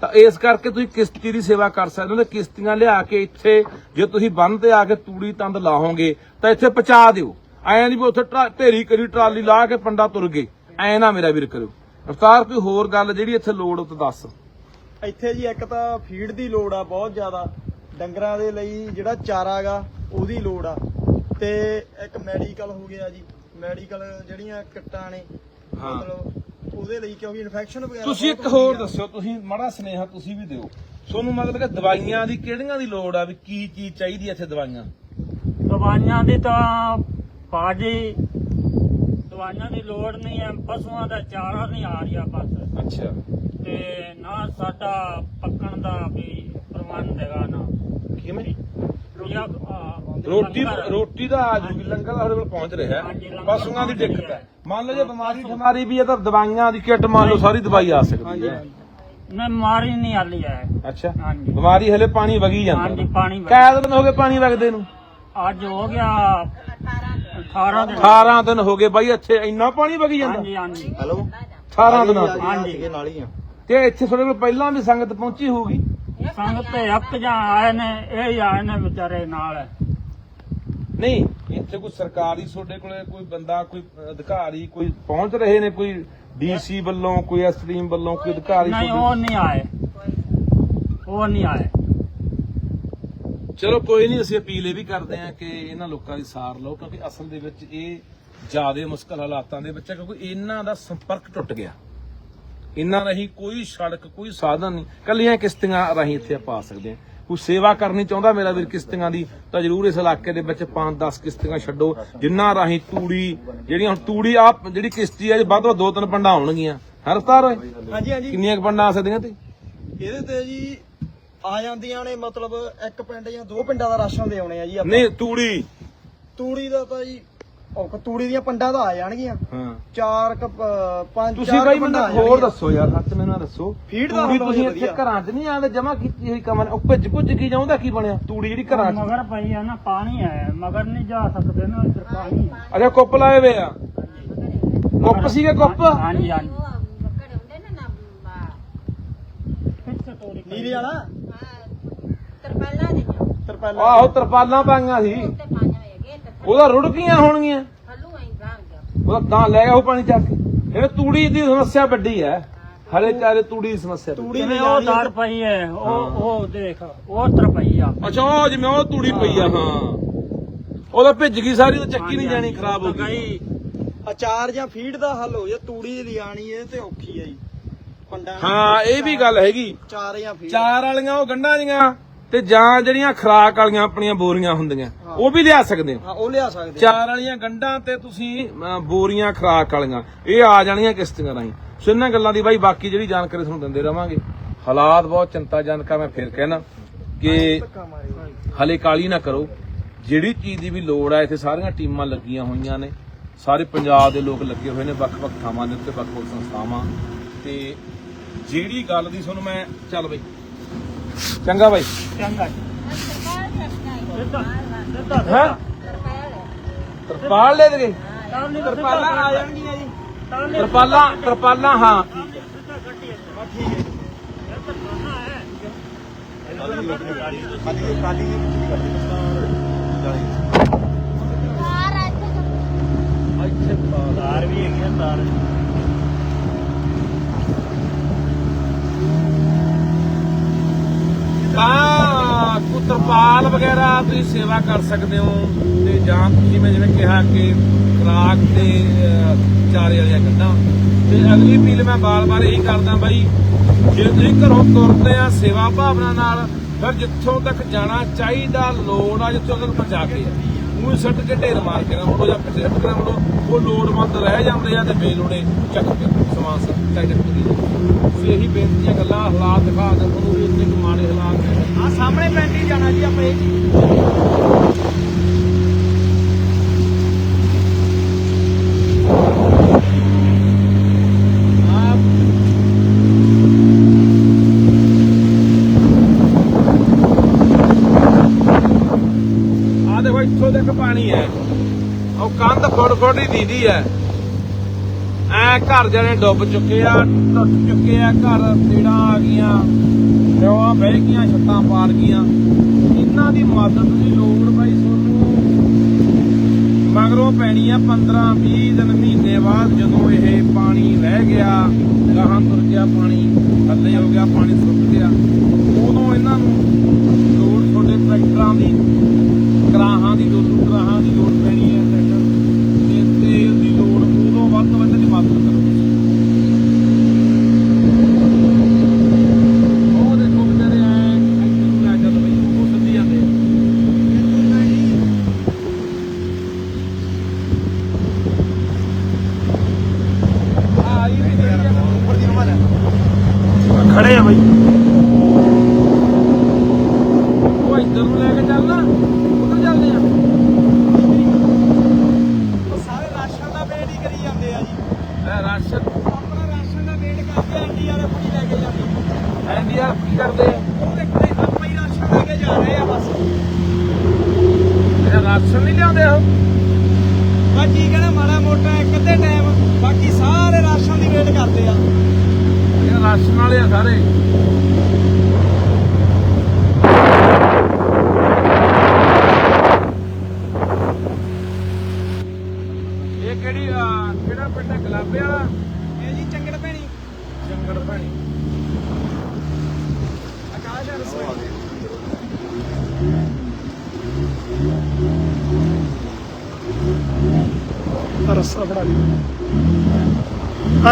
Speaker 2: ਤਾਂ ਇਸ ਕਰਕੇ ਤੁਸੀਂ ਕਿਸ਼ਤੀ ਦੀ ਸੇਵਾ ਕਰ ਸਕਦੇ ਹੋ, ਤੇ ਕਿਸ਼ਤੀਆਂ ਲਿਆ ਕੇ ਇੱਥੇ, ਜੇ ਤੁਸੀਂ ਬੰਨ ਤੇ ਆ ਕੇ ਤੂੜੀ ਤੰਦ ਲਾਹੋਗੇ, ਤਾਂ ਇੱਥੇ ਪਹੁੰਚਾ ਦਿਓ। ਐਂ ਨਹੀਂ ਵੀ ਉੱਥੇ ਢੇਰੀ ਕਰੀ ਟਰਾਲੀ ਲਾ ਕੇ ਪੰਡਾ ਤੁਰ ਗਏ। ਐਂ ਨਾ ਮੇਰਾ ਵੀਰ ਕਰਿਓ। ਅਫਤਾਰ ਕੋਈ ਹੋਰ ਗੱਲ ਜਿਹੜੀ ਇੱਥੇ ਲੋੜ ਉਹ ਦੱਸ।
Speaker 1: ਇੱਥੇ ਜੀ ਇੱਕ ਤਾਂ ਫੀਡ ਦੀ ਲੋੜ ਆ ਬਹੁਤ ਜ਼ਿਆਦਾ। ਡੰਗਰਾਂ ਦੇ ਲਈ ਜਿਹੜਾ ਚਾਰਾ ਗਾ ਉਹਦੀ ਲੋੜ ਆ। ਤੇ ਇੱਕ ਮੈਡੀਕਲ ਹੋ ਗਿਆ ਜੀ। ਮੈਡੀਕਲ ਜਿਹੜੀਆਂ ਕਿੱਟਾਂ ਨੇ
Speaker 2: ਹਾਂ।
Speaker 1: ਮਤਲਬ ਉਹਦੇ ਲਈ ਕਿਉਂਕਿ ਇਨਫੈਕਸ਼ਨ ਵਗੈਰਾ
Speaker 2: ਤੁਸੀਂ ਇੱਕ ਹੋਰ
Speaker 1: ਹੁੰਦੀ ਆ।
Speaker 2: ਦੱਸਿਓ ਤੁਸੀਂ ਮਾੜਾ ਸੁਨੇਹਾ ਤੁਸੀਂ ਵੀ ਦਿਓ। ਤੁਹਾਨੂੰ ਮਤਲਬ ਕਿ ਦਵਾਈਆਂ ਦੀ ਕਿਹੜੀਆਂ ਦੀ ਲੋੜ ਆ ਵੀ ਕੀ ਚੀਜ਼ ਚਾਹੀਦੀ ਇੱਥੇ ਦਵਾਈਆਂ?
Speaker 4: ਦਵਾਈਆਂ ਦੀ ਤਾਂ ਬਾਜੀ ਦਵਾਈਆਂ ਦੀ ਲੋੜ ਨਹੀਂ ਹੈ ਪਸ਼ੂਆਂ ਦਾ ਚਾਰਾ ਨਹੀਂ ਆ ਰਿਹਾ ਬਸ।
Speaker 2: ਅੱਛਾ।
Speaker 4: ਤੇ ਨਾ ਸਾਡਾ ਪੱਕਣ ਦਾ ਵੀ ਪ੍ਰਬੰਧ ਹੈਗਾ ਨਾ।
Speaker 2: ਕਿਵੇਂ?
Speaker 4: ਜਾਂ,
Speaker 2: ਰੋਟੀ
Speaker 4: ਲੰਗਰ।
Speaker 2: ਰੋਟੀ ਦਾ ਆ ਜੂਗੀ ਲੰਗਰ ਸਾਡੇ ਕੋਲ ਪਹੁੰਚ ਰਿਹਾ
Speaker 4: ਹਾਂਜੀ,
Speaker 2: ਹੈ
Speaker 4: ਲੰਗਰ
Speaker 2: ਪਸ਼ੂਆਂ ਦੀ ਦਿੱਕਤ ਹੈ। ਮੰਨ ਲਓ ਜੇ ਬਿਮਾਰੀ ਠਮਾਰੀ ਵੀ ਹੈ ਤਾਂ ਦਵਾਈਆਂ ਦੀ ਕਿੱਟ ਮੰਨ ਲਓ ਸਾਰੀ ਦਵਾਈ ਆ ਸਕਦੀ ਹੈ।
Speaker 4: ਨਹੀਂ ਮਾਰੀ ਨਹੀਂ ਆਲੀ ਹੈ।
Speaker 2: ਅੱਛਾ।
Speaker 4: ਹਾਂਜੀ।
Speaker 2: ਬਿਮਾਰੀ ਹਲੇ ਪਾਣੀ ਵਗੀ ਜਾਂਦਾ।
Speaker 4: ਹਾਂਜੀ ਪਾਣੀ ਵਗ-
Speaker 2: ਕੈ ਦਿਨ ਹੋ ਗਏ ਪਾਣੀ ਵਗਦੇ ਨੂੰ।
Speaker 4: ਅੱਜ ਹੋ ਗਿਆ 18 ਦਿਨ।
Speaker 2: 18 ਦਿਨ ਹੋ ਗਏ ਬਾਈ ਇੱਥੇ ਇੰਨਾ ਪਾਣੀ ਵਗੀ ਜਾਂਦਾ।
Speaker 4: ਹਾਂਜੀ ਹਾਂਜੀ।
Speaker 3: ਹੈਲੋ?
Speaker 2: 18 ਦਿਨਾਂ ਤੋਂ
Speaker 4: ਹਾਂਜੀ।
Speaker 3: ਸੀਗੇ ਨਾਲ ਹੀ ਆ।
Speaker 2: ਤੇ ਇੱਥੇ ਤੁਹਾਡੇ ਕੋਲ ਪਹਿਲਾਂ ਵੀ ਸੰਗਤ ਪਹੁੰਚੀ ਹੋਊਗੀ?
Speaker 4: ਸੰਗਤ ਤੇ ਇੱਕ ਜਾਂ ਆਏ ਨੇ ਇਹ ਹੀ ਆਏ ਨੇ ਵਿਚਾਰੇ ਨਾਲ।
Speaker 2: ਨਹੀਂ ਇੱਥੇ ਕੋਈ ਸਰਕਾਰੀ ਤੁਹਾਡੇ ਕੋਲੇ ਕੋਈ ਬੰਦਾ ਕੋਈ ਅਧਿਕਾਰੀ ਕੋਈ ਪਹੁੰਚ ਰਹੇ ਨੇ? ਕੋਈ ਡੀਸੀ ਵੱਲੋਂ ਕੋਈ ਐਸਟ੍ਰੀਮ ਵੱਲੋਂ ਕੋਈ ਅਧਿਕਾਰੀ
Speaker 4: ਨਹੀਂ ਉਹ ਨਹੀਂ ਆਏ। ਉਹ ਨਹੀਂ ਆਏ।
Speaker 2: ਚਲੋ ਕੋਈ ਨਹੀਂ ਅਸੀਂ ਅਪੀਲ ਇਹ ਵੀ ਕਰਦੇ ਹਾਂ ਕਿ ਇਹਨਾਂ ਲੋਕਾਂ ਦੀ ਸਾਰ ਲਓ ਕਿਉਂਕਿ ਅਸਲ ਦੇ ਵਿੱਚ ਇਹ ਜ਼ਿਆਦਾ ਮੁਸ਼ਕਲ ਹਾਲਾਤਾਂ ਦੇ ਵਿੱਚ ਕਿਉਂਕਿ ਇਹਨਾਂ ਦਾ ਸੰਪਰਕ ਟੁੱਟ ਗਿਆ। ਇਹਨਾਂ ਰਾਹੀਂ ਕੋਈ ਸੜਕ ਕੋਈ ਸਾਧਨ ਨਹੀਂ। ਕੱਲੀਆਂ ਕਿਸ਼ਤੀਆਂ ਰਾਹੀਂ ਇੱਥੇ ਆਪਾਂ ਆ ਸਕਦੇ ਹਾਂ। ਕੋਈ ਸੇਵਾ ਕਰਨੀ ਚਾਹੁੰਦਾ ਮੇਰਾ ਵੀਰ ਕਿਸ਼ਤੀਆਂ ਦੀ ਤਾਂ ਜਰੂਰ ਇਸ ਇਲਾਕੇ ਦੇ ਵਿੱਚ 5-10 ਕਿਸ਼ਤੀਆਂ ਛੱਡੋ ਜਿੰਨਾ ਰਾਹੀਂ ਤੂੜੀ ਜਿਹੜੀਆਂ ਹੁਣ ਤੂੜੀ ਆ ਜਿਹੜੀ ਕਿਸ਼ਤੀ ਆ ਜੇ ਵੱਧ ਤੋਂ ਦੋ ਤਿੰਨ ਪੰਡਾਂ ਆਉਣਗੀਆਂ ਹਰ ਤਾਰ ਹੋਏ
Speaker 1: ਹਾਂਜੀ ਹਾਂਜੀ।
Speaker 2: ਕਿੰਨੀਆਂ ਪੰਡਾਂ ਆ ਸਕਦੀਆਂ ਤੇ?
Speaker 1: ਇਹਦੇ ਤੇ ਜੀ ਆ ਜਾਂਦੀਆਂ ਨੇ ਮਤਲਬ ਇੱਕ ਪਿੰਡ ਜਾਂ ਦੋ ਪਿੰਡਾਂ ਦਾ ਰਾਸ਼ਨ ਦੇ ਆਉਣੇ ਆ ਜੀ ਆਪਾਂ।
Speaker 2: ਨਹੀਂ ਤੂੜੀ।
Speaker 1: ਤੂੜੀ ਦਾ ਤਾਂ ਜੀ ਉਹ ਤੂੜੀ ਦੀਆਂ ਪੰਡਾਂ ਤਾਂ ਆ ਜਾਣਗੀਆਂ।
Speaker 2: ਹਾਂ।
Speaker 1: ਚਾਰ ਕ ਪ- ਪੰਜ
Speaker 2: ਤੁਸੀਂ
Speaker 1: ਚਾਰ
Speaker 2: ਬਾਈ
Speaker 1: ਕੁ
Speaker 2: ਮੈਨੂੰ
Speaker 1: ਆ
Speaker 2: ਹੋਰ
Speaker 1: ਜਾਣਗੀਆਂ।
Speaker 2: ਦੱਸੋ ਯਾਰ ਸੱਚ ਮੈਨੂੰ ਦੱਸੋ।
Speaker 1: ਫੀਡ ਦਾ
Speaker 2: ਤੂੜੀ
Speaker 1: ਹੁੰਦਾ
Speaker 2: ਤੁਸੀਂ ਇੱਥੇ
Speaker 1: ਵਧੀਆ।
Speaker 2: ਘਰਾਂ 'ਚ ਨਹੀਂ ਆਂਦੇ ਜਮਾ ਕੀਤੀ ਹੋਈ ਕਮਰ ਉਹ ਭਿੱਜ ਭੁੱਜ ਕੀ ਜਾਉਂਦਾ ਕੀ ਬਣਿਆ? ਤੂੜੀ ਜਿਹੜੀ ਘਰਾਂ 'ਚ।
Speaker 4: ਮਗਰ ਪਈ ਆ ਨਾ ਪਾਣੀ ਹੈ ਮਗਰ ਨਹੀਂ ਜਾ ਸਕਦੇ ਨਾ ਇੱਧਰ ਪਾਣੀ। ਹੈ।
Speaker 2: ਅੱਛਾ ਕੁੱਪ ਲਾਏ ਵੇ ਆ। ਕੁੱਪ ਸੀਗੇ ਕੁੱਪ?
Speaker 4: ਹਾਂਜੀ। ਹਾਂਜੀ
Speaker 5: ਘੜੇ ਹੁੰਦੇ ਨੇ ਨਾ
Speaker 4: ਪਿੱਛੇ ਤੋੜੀ।
Speaker 1: ਨੀਰੇ ਵਾਲਾ?
Speaker 5: ਤਰਪਾਲਾਂ ਦੇ
Speaker 1: ਤਰਪਾਲਾਂ
Speaker 2: ਆਹੋ ਤਰਪਾਲਾਂ ਪਾਈਆਂ ਸੀ।
Speaker 5: ਉੱਤੇ ਪਾਣੀ
Speaker 2: ਉਹਦਾ ਰੁੜ ਗਈਆਂ ਹੋਣਗੀਆਂ
Speaker 5: ਥੱਲੂ ਆਈ ਗਾਂ ਗਿਆ।
Speaker 2: ਉਹਦਾ ਤਾਂ ਲੈ ਗਿਆ ਉਹ ਪਾਣੀ ਚੱਕ ਕੇ। ਇਹ ਤੂੜੀ ਦੀ ਸਮੱਸਿਆ ਵੱਡੀ ਹੈ। ਹਲੇ ਚਾਰੇ ਤੂੜੀ ਦੀ ਸਮੱਸਿਆ ਵੱਡੀ।
Speaker 1: ਤੂੜੀ ਨਹੀਂ
Speaker 4: ਉਹ ਦਰ ਪਈ ਹੈ ਉਹ ਉਹ ਦੇਖ ਉਹ ਤਰ ਪਈ ਆ।
Speaker 2: ਅੱਛਾ ਉਹ ਜਿਵੇਂ ਉਹ ਤੂੜੀ ਪਈ ਆ ਹਾਂ। ਉਹਦਾ ਭਿੱਜ ਗਈ ਸਾਰੀ ਉਹ ਚੱਕੀ ਨਹੀਂ ਜਾਣੀ ਖਰਾਬ ਹੋ ਗਈ।
Speaker 4: ਗਈ।
Speaker 1: ਅਚਾਰ ਜਾਂ ਫੀਡ ਦਾ ਹੱਲ ਹੋ ਜਾ ਤੂੜੀ ਲਿਆਣੀ ਇਹ ਤੇ ਔਖੀ ਹੈ ਜੀ। ਪੰਡਾਂ
Speaker 2: ਹਾਂ ਇਹ ਵੀ ਗੱਲ ਹੈਗੀ।
Speaker 1: ਚਾਰ ਜਾਂ ਫੀਡ।
Speaker 2: ਚਾਰ ਵਾਲੀਆਂ ਉਹ ਗੰਢਾਂ ਜੀਆਂ। ਤੇ ਜਾਂ ਜਿਹੜੀਆਂ ਖਰਾਕ ਵਾਲੀਆਂ ਆਪਣੀਆਂ ਬੋਰੀਆਂ ਹੁੰਦੀਆਂ ਉਹ ਵੀ ਲਿਆ ਸਕਦੇ ਹੋ।
Speaker 1: ਹਾਂ ਉਹ ਲਿਆ ਸਕਦੇ
Speaker 2: ਚਾਰ ਵਾਲੀਆਂ ਗੰਢਾਂ ਤੇ ਤੁਸੀਂ ਬੋਰੀਆਂ ਖਰਾਕ ਵਾਲੀਆਂ ਇਹ ਆ ਜਾਣੀਆਂ ਕਿਸ਼ਤੀਆਂ ਰਾਹੀਂ। ਸੋ ਇਹਨਾਂ ਗੱਲਾਂ ਦੀ ਬਾਈ ਬਾਕੀ ਜਿਹੜੀ ਜਾਣਕਾਰੀ ਤੁਹਾਨੂੰ ਦਿੰਦੇ ਰਵਾਂਗੇ। ਹਾਲਾਤ ਬਹੁਤ ਚਿੰਤਾਜਨਕ ਆ ਮੈਂ ਫਿਰ ਕਹਿਣਾ ਕਿ ਹਲੇ ਕਾਲੀ ਨਾ ਕਰੋ। ਜਿਹੜੀ ਚੀਜ਼ ਦੀ ਵੀ ਲੋੜ ਆ ਇੱਥੇ ਸਾਰੀਆਂ ਟੀਮਾਂ ਲੱਗੀਆਂ ਹੋਈਆਂ ਨੇ। ਸਾਰੇ ਪੰਜਾਬ ਦੇ ਲੋਕ ਲੱਗੇ ਹੋਏ ਨੇ ਵੱਖ-ਵੱਖ ਥਾਵਾਂ ਦੇ ਉੱਤੇ ਵੱਖ-ਵੱਖ ਸੰਸਥਾਵਾਂ। ਤੇ ਜਿਹੜੀ ਗੱਲ ਦੀ ਤੁਹਾਨੂੰ ਮੈਂ ਚੱਲ ਬਈ। ਚੰਗਾ ਬਾਈ।
Speaker 4: ਚੰਗਾ
Speaker 2: ਹੈ? ਤਰਪਾਲ ਲੈ ਦੇ
Speaker 4: ਤਰਪਾਲਾਂ
Speaker 1: ਤਰਪਾਲਾਂ ਆ ਜਾਣਗੀਆਂ ਜੀ।
Speaker 2: ਤਰਪਾਲਾਂ ਤਰਪਾਲਾਂ ਹਾਂ।
Speaker 5: ਇੱਥੇ
Speaker 4: ਤਾਰ ਵੀ ਹੈਗੀ ਤਾਰ।
Speaker 2: ਤਾਂ ਕੁਤਰਪਾਲ ਵਗੈਰਾ ਤੁਸੀਂ ਸੇਵਾ ਕਰ ਸਕਦੇ ਹੋ ਤੇ ਜਾਂ ਤੁਸੀਂ ਮੈਂ ਜਿਵੇਂ ਕਿਹਾ ਕਿ ਖਰਾਕ ਤੇ ਚਾਰੇ ਵਾਲੀਆਂ ਗੰਢਾਂ ਤੇ ਅਗਲੀ ਅਪੀਲ ਮੈਂ ਬਾਰ-ਬਾਰ ਇਹੀ ਕਰਦਾ ਬਾਈ, ਜੇ ਤੁਸੀਂ ਘਰੋਂ ਤੁਰਦੇ ਆ ਸੇਵਾ ਭਾਵਨਾ ਨਾਲ, ਫਿਰ ਜਿੱਥੋਂ ਤੱਕ ਜਾਣਾ ਚਾਹੀਦਾ, ਲੋੜ ਆ ਜਿੱਥੋਂ ਤੱਕ ਪਹੁੰਚਾ ਕੇ। ਉਹ ਸੱਟ ਕੇ ਢੇਰ ਮਾਰ ਕੇ ਨਾ ਮੁੜੋ ਜਾਂ ਪਿੱਛੇ ਹਟ ਕੇ ਨਾ ਉਹ ਲੋੜਵੰਦ ਰਹਿ ਜਾਂਦੇ ਆ ਤੇ ਬੇਲੋੜੇ ਚੱਕ ਕੇ ਸਮਾਨ ਸਭ ਟਾਈਟ ਕਰੀ ਇਹੀ ਬੇਨਤੀਆਂ ਗੱਲਾਂ, ਹਾਲਾਤ ਦਿਖਾ ਦੇ ਤੁਹਾਨੂੰ ਵੀ ਇੰਨੇ ਕੁ ਮਾੜੇ ਹਾਲਾਤ ਨੇ
Speaker 1: ਆ ਸਾਹਮਣੇ ਪਿੰਡ ਹੀ ਜਾਣਾ ਜੀ ਆਪਾਂ ਇਹ
Speaker 2: ਆਹ ਦੇਖੋ, ਇੱਥੋਂ ਤੱਕ ਪਾਣੀ ਹੈ। ਉਹ ਕੰਧ ਫੁੱਟ ਫੁੱਟ ਹੀ ਦੀਦੀ ਹੈ। ਐ ਘਰ ਜਾਣੇ ਡੁੱਬ ਚੁੱਕੇ ਆ, ਟੁੱਟ ਚੁੱਕੇ ਆ, ਘਰ ਤੇੜਾਂ ਆ ਗਈਆਂ। ਨਿਵਾ ਬਹਿ ਗਈਆਂ, ਛੱਤਾਂ ਪਾਰ ਗਈਆਂ। ਇਹਨਾਂ ਦੀ ਮਦਦ ਦੀ ਲੋੜ ਬਾਈ ਤੁਹਾਨੂੰ। ਮਗਰੋਂ ਪੈਣੀ ਆ 15 20 ਦਿਨ ਮਹੀਨੇ ਬਾਅਦ ਜਦੋਂ ਇਹ ਪਾਣੀ ਰਹਿ ਗਿਆ, ਗਾਹਾਂ ਤੁਰ ਗਿਆ ਪਾਣੀ ਥੱਲੇ ਹੋ ਗਿਆ ਪਾਣੀ ਸੁੱਕ ਗਿਆ ਉਦੋਂ ਇਹਨਾਂ ਨੂੰ ਲੋੜ ਤੁਹਾਡੇ ਟਰੈਕਟਰਾਂ ਦੀ ਕਰਾਹਾਂ ਦੀ ਦੋ ਦੋ ਕਰਾਹਾਂ ਦੀ ਲੋੜ ਪੈਣੀ ਹੈ ਟਰੈਕਟਰ ਤੇ ਤੇਲ ਦੀ ਲੋੜ ਉਦੋਂ ਵੱਧ ਤੋਂ ਵੱਧ ਦੀ ਮਦਦ ਕਰੋ ਉਹ ਦੇਖੋ ਵਿਚਾਰੇ ਐ ਇੱਥੇ ਨੂੰ ਲੈ ਚੱਲ ਬਈ ਉਹ ਸਿੱਧੀ ਜਾਂਦੇ ਆ ਆ ਇਹ ਵੀ ਜਿਹੜੀ ਆ
Speaker 3: ਉੱਪਰ ਦੀ ਰੁਮਾਲ ਹੈ
Speaker 2: ਖੜੇ ਆ ਬਈ ਉਹ ਇੱਧਰ ਨੂੰ ਲੈ ਕੇ ਚੱਲਣਾ ਉਧਰ ਚੱਲਦੇ ਆ
Speaker 1: ਉਹ ਸਾਰੇ ਰਾਸ਼ਨ ਦਾ ਵੇਟ ਹੀ ਕਰੀ ਜਾਂਦੇ ਆ ਜੀ
Speaker 2: ਇਹ ਰਾਸ਼ਨ
Speaker 1: ਆਪਣਾ ਰਾਸ਼ਨ ਦਾ ਵੇਟ ਵਾਲੇ ਕੁੜੀ ਲੈ ਕੇ ਜਾਂਦੇ।
Speaker 2: ਐਨਡੀਆਰ ਕੀ ਕਰਦੇ
Speaker 1: ਉਹ ਦੇਖੋ ਇਹ ਆਪਾਂ ਹੀ ਰਾਸ਼ਨ ਲੈ ਕੇ ਜਾ ਰਹੇ ਆ ਬਸ।
Speaker 2: ਇਹ ਰਾਸ਼ਨ ਨਹੀਂ ਲਿਆਉਂਦੇ ਉਹ?
Speaker 1: ਬਾਕੀ ਕਹਿੰਦਾ ਮਾੜਾ ਮੋਟਾ ਇੱਕ ਅੱਧੇ ਟਾਈਮ ਬਾਕੀ ਸਾਰੇ ਰਾਸ਼ਨ ਦੀ ਵੇਟ ਕਰਦੇ ਆ।
Speaker 2: ਇਹ ਰਾਸ਼ਨ ਵਾਲੇ ਆ ਸਾਰੇ ਇਹ ਕਿਹੜੀ ਆ, ਕਿਹੜਾ ਪਿੰਡ ਹੈ ਗਲਾਬੇ ਵਾਲਾ
Speaker 1: ਇਹ ਜੀ ਚੰਗੜ ਭੈਣੀ
Speaker 2: ਜੰਗੜ ਭੈਣੀ
Speaker 1: ਆਕਾਸ਼ ਰਸੋਈ
Speaker 6: ਰੱਸਾ ਫੜਾ ਦਿਓ ਆ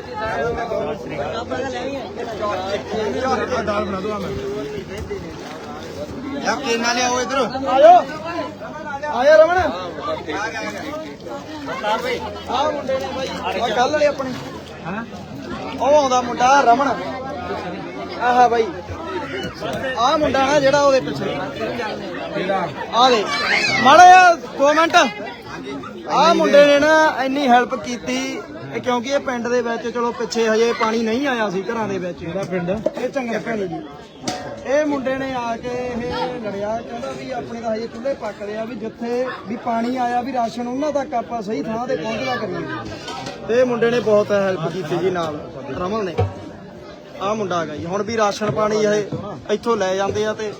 Speaker 2: ਦਾਲ ਬਣਾ ਦੋ ਆ ਮੈਂ
Speaker 3: ਯਾ ਕੇਨਾ ਲਿਆਓ ਇਧਰ
Speaker 1: ਆਜੋ ਆਇਆ ਰਮਣ ਆ ਮੁੰਡੇ ਨੇ ਬਾਈ ਆ ਕੱਲ ਵਾਲੇ ਆਪਣੇ
Speaker 2: ਹਾਂ
Speaker 1: ਉਹ ਆਉਂਦਾ ਮੁੰਡਾ ਰਮਣ ਆਹਾ ਬਾਈ ਆ ਮੁੰਡਾ ਨਾ ਜਿਹੜਾ ਉਹਦੇ ਪਿੱਛੇ
Speaker 2: ਕਿਹੜਾ
Speaker 1: ਆ ਦੇ ਮਾੜਾ ਜਿਹਾ ਮਿੰਟ ਆ ਮੁੰਡੇ ਨੇ ਨਾ ਇੰਨੀ ਹੈਲਪ ਕੀਤੀ ਇਹ ਕਿਉਂਕਿ ਇਹ ਪਿੰਡ ਦੇ ਵਿੱਚ ਚਲੋ ਪਿੱਛੇ ਹਜੇ ਪਾਣੀ ਨਹੀਂ ਆਇਆ ਸੀ ਘਰਾਂ ਦੇ ਵਿੱਚ।
Speaker 2: ਕਿਹੜਾ ਪਿੰਡ?
Speaker 1: ਇਹ ਚੰਗਾ ਭੈਣੀ ਜੀ। ਇਹ ਮੁੰਡੇ ਨੇ ਆ ਕੇ ਇਹ ਲੜਿਆ ਕਹਿੰਦਾ ਵੀ ਆਪਣੇ ਤਾਂ ਹਜੇ ਚੁੱਲ੍ਹੇ ਪੱਕ ਰਿਆ ਵੀ ਜਿੱਥੇ ਵੀ ਪਾਣੀ ਆਇਆ ਵੀ ਰਾਸ਼ਨ ਉਹਨਾਂ ਤੱਕ ਆਪਾਂ ਸਹੀ ਥਾਂ ਤੇ ਪਹੁੰਚਦਾ ਕਰੀਏ। ਤੇ ਇਹ ਮੁੰਡੇ ਨੇ ਬਹੁਤ ਹੈਲਪ ਕੀਤੀ ਜੀ ਨਾਲ ਰਮਨ ਨੇ। ਆ ਮੁੰਡਾ ਹੈਗਾ ਜੀ। ਹੁਣ ਵੀ ਰਾਸ਼ਨ ਪਾਣੀ ਇਹ ਇੱਥੋਂ ਲੈ ਜਾਂਦੇ ਆ ਤੇ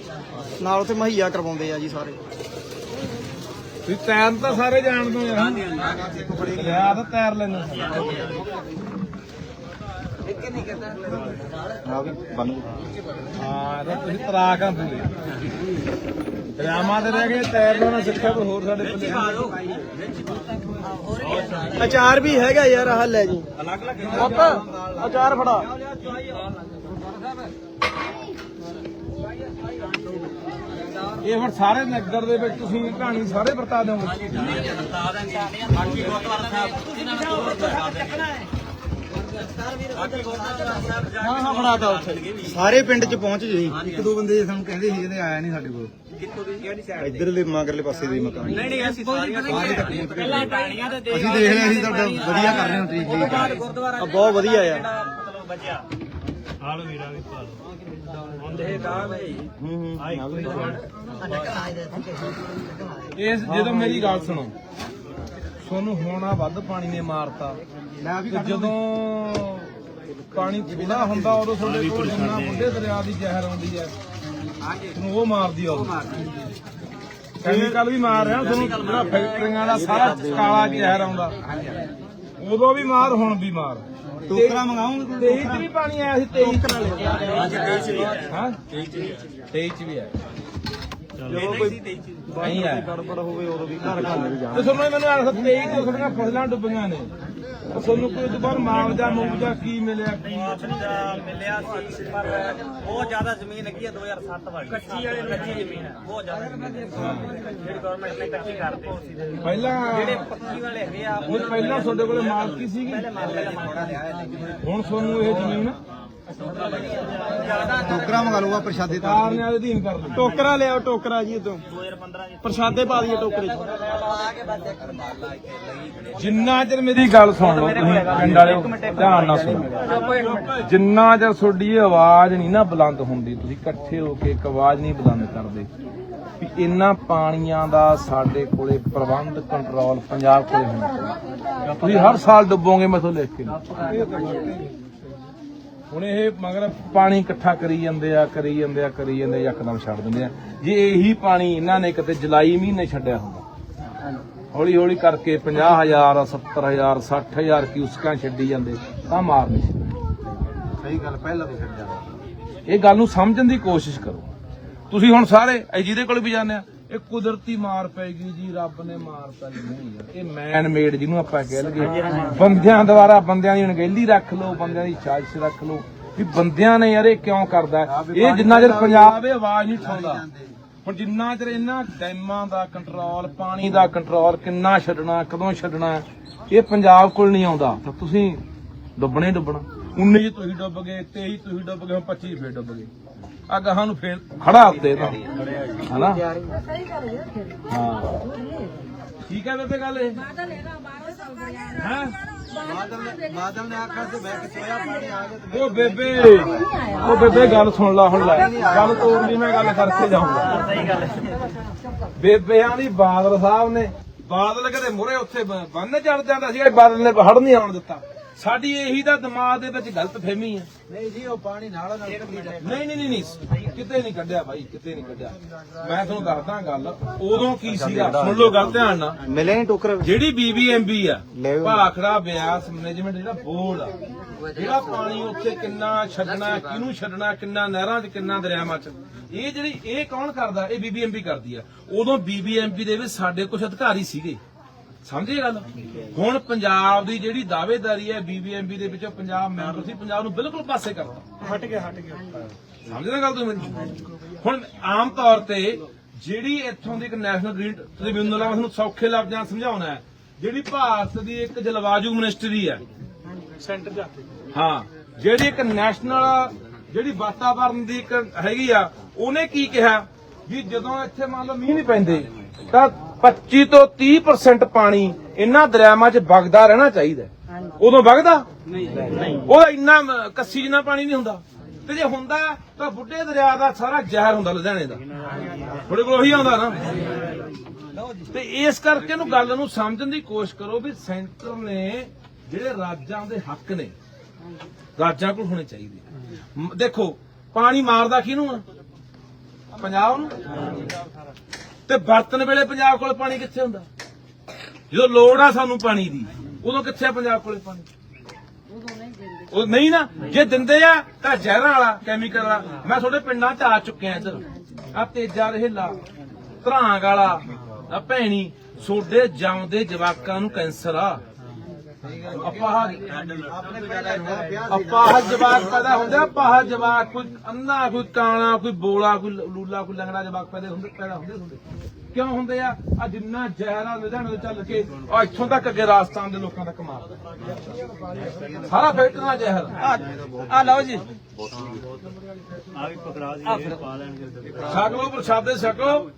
Speaker 1: ਨਾਲ ਉੱਥੇ ਮੁਹੱਈਆ ਕਰਵਾਉਂਦੇ ਆ ਜੀ ਸਾਰੇ।
Speaker 2: ਤੁਸੀਂ ਤੈਰ ਤਾਂ ਸਾਰੇ ਜਾਣਦੇ ਹੋ ਯਾਰ ਤਾਂ ਤੈਰ ਲੈਣਾ
Speaker 3: ਆ। ਵੀ
Speaker 2: ਹਾਂ ਤਾਂ ਤੁਸੀਂ ਤਰਾਕ ਆ ਪੂਰੇ। ਦਰਿਆਵਾਂ ਤੇ ਰਹਿ ਗਏ ਤੈਰਨਾ ਨਾ ਸਿੱਖਿਆ ਕੋਈ ਹੋਰ ਸਾਡੇ ਪੱਲੇ
Speaker 1: ਅਚਾਰ ਵੀ ਹੈਗਾ ਯਾਰ ਆਹ ਲੈ ਜੀ। ਪੁੱਤ ਅਚਾਰ ਫੜਾ।
Speaker 2: ਇਹ ਹੁਣ ਸਾਰੇ ਨਗਰ ਦੇ ਵਿੱਚ ਤੁਸੀਂ ਕਹਾਣੀ ਸਾਰੇ ਵਰਤਾ
Speaker 1: ਹਾਂ। ਹਾਂ ਉੱਥੇ।
Speaker 3: ਸਾਰੇ ਪਿੰਡ ਚ ਪਹੁੰਚ ਜੀ। ਇੱਕ ਦੋ ਬੰਦੇ ਸਾਨੂੰ ਕਹਿੰਦੇ ਸੀ ਕਹਿੰਦੇ ਆਇਆ ਨਹੀਂ ਸਾਡੇ ਕੋਲ। ਇੱਧਰਲੇ ਮਗਰਲੇ ਪਾਸੇ ਦੇ ਮਕਾਨ।
Speaker 7: ਨਹੀਂ ਨਹੀਂ ਅਸੀਂ ਸਾਰੀਆਂ ਪਹਿਲਾਂ ਟਾਣੀਆਂ ਤੇ ਦੇਖ
Speaker 3: ਅਸੀਂ ਦੇਖ ਰਹੇ ਅਸੀਂ ਤੁਹਾਡਾ ਵਧੀਆ ਕਰ ਰਹੇ ਹਾਂ ਤੁਸੀਂ ਠੀਕ
Speaker 1: ਆ। ਬਹੁਤ ਵਧੀਆ ਆ
Speaker 7: ਮਤਲਬ ਬਚਿਆ।
Speaker 2: ਇਸ ਜਦੋਂ ਮੇਰੀ ਗੱਲ ਸੁਣੋ ਤੁਹਾਨੂੰ ਹੋਣਾ ਵੱਧ ਪਾਣੀ ਨੇ ਮਾਰਤਾ। ਤੇ ਜਦੋਂ ਪਾਣੀ ਥੋੜਾ ਹੁੰਦਾ ਉਦੋਂ ਤੁਹਾਡੇ ਕੋਲ ਜਿੰਨਾ ਬੁੱਢੇ ਦਰਿਆ ਦੀ ਜ਼ਹਿਰ ਆਉਂਦੀ ਹੈ। ਤੁਹਾਨੂੰ ਉਹ ਮਾਰਦੀ ਆ ਉਦੋਂ ਕੈਮੀਕਲ ਵੀ ਮਾਰ ਰਿਹਾ ਤੁਹਾਨੂੰ ਜਿਹੜਾ ਫੈਕਟਰੀਆਂ ਦਾ ਸਾਰਾ ਕਾਲਾ ਜ਼ਹਿਰ ਆਉਂਦਾ। ਉਦੋਂ ਵੀ ਮਾਰ ਹੁਣ ਵੀ ਮਾਰ।
Speaker 3: ਟੋਕਰਾ ਮੰਗਾਉਂਗੇ
Speaker 2: ਤੇਈ ਚ ਵੀ ਪਾਣੀ ਆਇਆ ਸੀ ਤੇਈ ਚ ਹਾਂ। ਤੇਈ ਚ ਵੀ ਆਇਆ।
Speaker 1: ਜਦੋਂ ਕੋਈ
Speaker 2: ਨਹੀਂ ਆਇਆ।
Speaker 1: ਗੜਬੜ ਹੋਵੇ ਉਦੋਂ ਵੀ ਘਰ ਘਰ ਵੀ
Speaker 2: ਤੇ ਤੁਹਾਨੂੰ ਮੈਨੂੰ ਆਖ 23 ਤੋਂ ਤੁਹਾਡੀਆਂ ਫਸਲਾਂ ਡੁੱਬੀਆਂ ਨੇ। ਤੇ ਤੁਹਾਨੂੰ ਕੋਈ ਦੁਬਾਰ ਮੁਆਵਜ਼ਾ ਮੁਆਵਜ਼ਾ ਕੀ ਮਿਲਿਆ? ਕੀ
Speaker 7: ਮਿਲਿਆ ਸੀ ਪਰ ਬਹੁਤ ਜ਼ਿਆਦਾ ਜ਼ਮੀਨ ਲੱਗੀ ਹੈ 2007 ਵਾਲੀ। ਕੱਚੀ ਵਾਲੀ ਕੱਚੀ ਜ਼ਮੀਨ ਹੈ ਬਹੁਤ ਜ਼ਿਆਦਾ ਜ਼ਮੀਨ ਹੈ। ਜਿਹੜੀ ਗਵਰਨਮੈਂਟ ਨੇ ਕੱਚੀ ਕਰਤੀ
Speaker 2: ਪਹਿਲਾਂ
Speaker 7: ਜਿਹੜੇ ਪੱਕੀ ਵਾਲੇ ਹੈਗੇ ਆ
Speaker 2: ਉਹ ਪਹਿਲਾਂ ਤੁਹਾਡੇ ਕੋਲੇ ਮਾਲਕੀ ਸੀਗੀ? ਹੁਣ ਤੁਹਾਨੂੰ ਇਹ ਜ਼ਮੀਨ
Speaker 3: ਟੋਕਰਾ ਮੰਗਾ ਲਊਗਾ ਪ੍ਰਸ਼ਾਦੇ ਤਾਂ।
Speaker 2: ਕਾਰਨਾਂ ਦੇ ਅਧੀਨ ਕਰ ਦਿੱਤੀ
Speaker 1: ਟੋਕਰਾ ਲਿਆਓ, ਟੋਕਰਾ ਜੀ ਉਦੋਂ
Speaker 7: 2015
Speaker 1: ਪ੍ਰਸ਼ਾਦੇ ਪਾ ਦਈਏ ਟੋਕਰੇ 'ਚ।
Speaker 2: ਜਿੰਨਾ ਚਿਰ ਮੇਰੀ ਗੱਲ ਸੁਣ ਲਓ ਤੁਸੀਂ ਪਿੰਡ ਵਾਲਿਓ, ਧਿਆਨ ਨਾਲ ਸੁਣੋ। ਜਿੰਨਾ ਚਿਰ ਤੁਹਾਡੀ ਇਹ ਆਵਾਜ਼ ਨਹੀਂ ਨਾ ਬੁਲੰਦ ਹੁੰਦੀ, ਤੁਸੀਂ ਇਕੱਠੇ ਹੋ ਕੇ ਇੱਕ ਆਵਾਜ਼ ਨਹੀਂ ਬੁਲੰਦ ਕਰਦੇ। ਵੀ ਇਹਨਾਂ ਪਾਣੀਆਂ ਦਾ ਸਾਡੇ ਕੋਲੇ ਪ੍ਰਬੰਧ ਕੰਟਰੋਲ ਪੰਜਾਬ ਕੋਲੇ ਹੋਣਾ ਚਾਹੀਦਾ ਤੁਸੀਂ ਹਰ ਸਾਲ ਡੁੱਬੋਗੇ ਮੈਥੋਂ ਲਿਖ ਕੇ। ਹੁਣ ਇਹ ਮਗਰ ਪਾਣੀ ਇਕੱਠਾ ਕਰੀ ਜਾਂਦੇ ਆ ਕਰੀ ਜਾਂਦੇ ਆ ਕਰੀ ਜਾਂਦੇ ਆ, ਯਕਦਮ ਛੱਡ ਦਿੰਦੇ ਆ। ਜੇ ਇਹੀ ਪਾਣੀ ਇਹਨਾਂ ਨੇ ਕਿਤੇ ਜੁਲਾਈ ਮਹੀਨੇ ਛੱਡਿਆ ਹੁੰਦਾ। ਹੌਲੀ ਹੌਲੀ ਕਰਕੇ 50000 70000 60000 ਕਿਊਸਕਾਂ ਛੱਡੀ ਜਾਂਦੇ ਤਾਂ ਮਾਰ ਨਹੀਂ
Speaker 3: ਸਹੀ ਗੱਲ ਪਹਿਲਾਂ ਤੋਂ ਛੱਡ ਜਾਣਾ
Speaker 2: ਇਹ ਗੱਲ ਨੂੰ ਸਮਝਣ ਦੀ ਕੋਸ਼ਿਸ਼ ਕਰੋ। ਤੁਸੀਂ ਹੁਣ ਸਾਰੇ ਜਿਹਦੇ ਕੋਲ ਵੀ ਜਾਂਦੇ ਆ ਇਹ ਕੁਦਰਤੀ ਮਾਰ ਪੈਗੀ ਜੀ ਰੱਬ ਨੇ ਮਾਰਤਾ ਜੀ ਨਹੀਂ ਇਹ ਮੈਨ ਮੇਡ ਜਿਹਨੂੰ ਆਪਾਂ ਕਹਿ ਲਈਏ। ਬੰਦਿਆਂ ਦੁਆਰਾ ਬੰਦਿਆਂ ਦੀ ਅਣਗਹਿਲੀ ਰੱਖ ਲਓ ਬੰਦਿਆਂ ਦੀ ਸਾਜ਼ਿਸ਼ ਰੱਖ ਲਓ। ਵੀ ਬੰਦਿਆਂ ਨੇ ਯਾਰ ਇਹ ਕਿਉਂ ਕਰਦਾ ਇਹ ਜਿੰਨਾ ਚਿਰ ਪੰਜਾਬ ਇਹ ਆਵਾਜ਼ ਨਹੀਂ ਉਠਾਉਂਦਾ। ਹੁਣ ਜਿੰਨਾ ਚਿਰ ਇਹਨਾਂ ਡੈਮਾਂ ਦਾ ਕੰਟਰੋਲ ਪਾਣੀ ਦਾ ਕੰਟਰੋਲ ਕਿੰਨਾ ਛੱਡਣਾ ਕਦੋਂ ਛੱਡਣਾ ਇਹ ਪੰਜਾਬ ਕੋਲ ਨਹੀਂ ਆਉਂਦਾ। ਤਾਂ ਤੁਸੀਂ ਡੁੱਬਣਾ ਹੀ ਡੁੱਬਣਾ 19 ਚ ਤੁਸੀਂ ਡੁੱਬ ਗਏ 23 ਤੁਸੀਂ ਡੁੱਬ ਗਏ ਹੁਣ 25 ਫੇਰ ਡੁੱਬ ਗਏ। ਆ ਗਾਹਾਂ ਨੂੰ ਫੇਰ ਖੜਾ ਉੱਤੇ ਤਾਂ। ਹਨਾ? ਹਾਂ। ਠੀਕ ਹੈ ਬੇਬੇ ਗੱਲ ਇਹ? ਹਾਂ।
Speaker 3: ਬਾਦਲ ਨੇ ਆਖਿਆ ਸੀ ਮੈਂ ਕਿ ਸੋਇਆ ਪਾਣੀ ਆ ਗਿਆ
Speaker 2: ਉਹ ਬੇਬੇ ਉਹ ਬੇਬੇ ਗੱਲ ਸੁਣ ਲਾ ਹੁਣ ਲੈ। ਗੱਲ ਤੋੜ ਲਈ ਮੈਂ ਗੱਲ ਕਰਕੇ ਜਾਊਂਗਾ।
Speaker 7: ਸਹੀ ਗੱਲ
Speaker 2: ਬੇਬਿਆਂ ਦੀ ਬਾਦਲ ਸਾਹਿਬ ਨੇ ਬਾਦਲ ਕਦੇ ਮੁਰੇ ਉੱਥੇ ਬੰਨ ਚੜ ਜਾਂਦਾ ਸੀ ਬਾਦਲ ਨੇ ਹੜ ਨਹੀਂ ਆਉਣ ਦਿੱਤਾ। ਸਾਡੀ ਇਹੀ ਤਾਂ ਦਿਮਾਗ ਦੇ ਵਿੱਚ ਗਲਤ ਫਹਿਮੀ ਹੈ।
Speaker 3: ਨਹੀਂ ਜੀ ਉਹ ਪਾਣੀ ਨਾਲ ਨਾਲ।
Speaker 2: ਨਹੀਂ ਨਹੀਂ ਨਹੀਂ ਨਹੀਂ ਕਿਤੇ ਨਹੀਂ ਕੱਢਿਆ ਭਾਈ ਕਿਤੇ ਨਹੀਂ ਕੱਢਿਆ। ਮੈਂ ਤੁਹਾਨੂੰ ਦੱਸਦਾ ਗੱਲ ਉਦੋਂ ਕੀ ਸੀਗਾ? ਸੁਣ ਲਓ ਗੱਲ ਧਿਆਨ ਨਾਲ।
Speaker 3: ਮਿਲਿਆ ਨਹੀਂ ਟੋਕਰਾ।
Speaker 2: ਜਿਹੜੀ ਬੀਬੀਐਮਬੀ ਆ। ਭਾਖੜਾ ਬਿਆਸ ਮੈਨੇਜਮੈਂਟ ਜਿਹੜਾ ਬੋਰਡ ਆ ਜਿਹੜਾ ਪਾਣੀ ਉੱਥੇ ਕਿੰਨਾ ਛੱਡਣਾ ਕਿਹਨੂੰ ਛੱਡਣਾ ਕਿੰਨਾ ਨਹਿਰਾਂ 'ਚ ਕਿੰਨਾ ਦਰਿਆਵਾਂ 'ਚ। ਇਹ ਜਿਹੜੀ ਇਹ ਕੌਣ ਕਰਦਾ? ਇਹ ਬੀਬੀਐਮਬੀ ਕਰਦੀ ਆ। ਉਦੋਂ ਬੀਬੀਐਮਬੀ ਦੇ ਵਿੱਚ ਸਾਡੇ ਕੁਝ ਅਧਿਕਾਰੀ ਸੀਗੇ। ਸਮਝੇ ਗੱਲ? ਹੁਣ ਪੰਜਾਬ ਦੀ ਜਿਹੜੀ ਦਾਅਵੇਦਾਰੀ ਹੈ ਬੀਬੀਐਮਬੀ ਦੇ ਵਿੱਚੋਂ ਪੰਜਾਬ ਮੈਂਬਰ ਸੀ ਪੰਜਾਬ ਨੂੰ ਬਿਲਕੁਲ ਪਾਸੇ ਕਰਤਾ
Speaker 6: ਹਟ ਗਿਆ ਹਟ ਗਿਆ।
Speaker 2: ਸਮਝਦੇ ਗੱਲ ਤੂੰ ਮੇਰੀ ਹੁਣ ਆਮ ਤੌਰ ਤੇ ਜਿਹੜੀ ਇੱਥੋਂ ਦੀ ਇੱਕ ਨੈਸ਼ਨਲ ਗ੍ਰੀਨ ਟ੍ਰਿਬਿਊਨਲ ਆ ਤੁਹਾਨੂੰ ਸੌਖੇ ਲਫ਼ਜ਼ਾਂ ਸਮਝਾਉਣਾ ਹੈ ਜਿਹੜੀ ਭਾਰਤ ਦੀ ਇੱਕ ਜਲਵਾਯੂ ਮਿਨਿਸਟਰੀ ਹੈ।
Speaker 6: ਸੈਂਟਰ ਜਾ ਕੇ।
Speaker 2: ਹਾਂ ਜਿਹੜੀ ਇੱਕ ਨੈਸ਼ਨਲ ਜਿਹੜੀ ਵਾਤਾਵਰਣ ਦੀ ਇੱਕ ਹੈਗੀ ਆ ਉਹਨੇ ਕੀ ਕਿਹਾ? ਵੀ ਜਦੋਂ ਇੱਥੇ ਮੰਨ ਲਓ ਮੀਂਹ ਨਹੀਂ ਪੈਂਦੇ ਤਾਂ 25 ਤੋਂ 30% ਪਾਣੀ ਇਹਨਾਂ ਦਰਿਆਵਾਂ 'ਚ ਵਗਦਾ ਰਹਿਣਾ ਚਾਹੀਦਾ। ਉਦੋਂ ਵਗਦਾ? ਨਹੀਂ ਉਹਦਾ ਇੰਨਾ ਕੱਸੀ ਜਿੰਨਾ ਪਾਣੀ ਨਹੀਂ ਹੁੰਦਾ। ਤੇ ਜੇ ਹੁੰਦਾ ਤਾਂ ਬੁੱਢੇ ਦਰਿਆ ਦਾ ਸਾਰਾ ਜ਼ਹਿਰ ਹੁੰਦਾ ਲੁਧਿਆਣੇ ਦਾ। ਤੁਹਾਡੇ ਕੋਲ ਉਹੀ ਆਉਂਦਾ ਨਾ। ਤੇ ਇਸ ਕਰਕੇ ਨੂੰ ਗੱਲ ਨੂੰ ਸਮਝਣ ਦੀ ਕੋਸ਼ਿਸ਼ ਕਰੋ ਵੀ ਸੈਂਟਰ ਨੇ ਜਿਹੜੇ ਰਾਜਾਂ ਦੇ ਹੱਕ ਨੇ ਰਾਜਾਂ ਕੋਲ ਹੋਣੇ ਚਾਹੀਦੇ। ਦੇਖੋ ਪਾਣੀ ਮਾਰਦਾ ਕਿਹਨੂੰ ਆ? ਪੰਜਾਬ ਨੂੰ? ਤੇ ਵਰਤਨ ਵੇਲੇ ਪੰਜਾਬ ਕੋਲ ਪਾਣੀ ਕਿੱਥੇ ਹੁੰਦਾ? ਜਦੋਂ ਲੋੜ ਆ ਸਾਨੂੰ ਪਾਣੀ ਦੀ, ਉਦੋਂ ਕਿੱਥੇ ਆ ਪੰਜਾਬ ਕੋਲੇ ਪਾਣੀ? ਉਹ ਨਹੀਂ ਨਾ, ਜੇ ਦਿੰਦੇ ਆ ਤਾਂ ਜ਼ਹਿਰਾਂ ਵਾਲਾ ਕੈਮੀਕਲ ਵਾਲਾ। ਮੈਂ ਤੁਹਾਡੇ ਪਿੰਡਾਂ 'ਚ ਆ ਚੁੱਕਿਆ ਇੱਧਰ। ਆ ਤੇਜਾ ਰਹੇਲਾ ਧਰਾਂਗ ਵਾਲਾ ਆ ਭੈਣੀ, ਸੋਡੇ ਜਾਉਂਦੇ ਜਵਾਕਾਂ ਨੂੰ ਕੈਂਸਰ ਆ।
Speaker 3: ਸੀ
Speaker 2: ਅਪਾਹਜ ਜਵਾਕ ਪੈਦਾ ਹੁੰਦੇ ਅਪਾਹਜ ਜਵਾਕ ਕੋਈ ਅੰਨਾ ਕੋਈ ਕਾਣਾ ਕੋਈ ਬੋਲਾ ਕੋਈ ਲੂਲਾ ਕੋਈ ਲੰਗੜਾ ਜਵਾਕ ਪੈਦਾ ਹੁੰਦੇ ਪੈਦਾ ਹੁੰਦੇ ਹੁੰਦੇ। ਕਿਉਂ ਹੁੰਦੇ ਆ? ਆ ਜਿੰਨਾ ਜ਼ਹਿਰ ਆ ਲੁਧਿਆਣੇ ਤੋਂ ਚੱਲ ਕੇ ਆ ਇੱਥੋਂ ਤੱਕ ਅੱਗੇ ਰਾਜਸਥਾਨ ਦੇ ਲੋਕਾਂ ਤੱਕ ਮਾਰਦਾ ਸਾਰਾ ਫੈਕਟਰੀਆਂ ਜ਼ਹਿਰ
Speaker 1: ਆ। ਲਓ ਜੀ।
Speaker 2: ਛਕ ਲਓ ਪ੍ਰਸ਼ਾਦੇ ਛਕੋ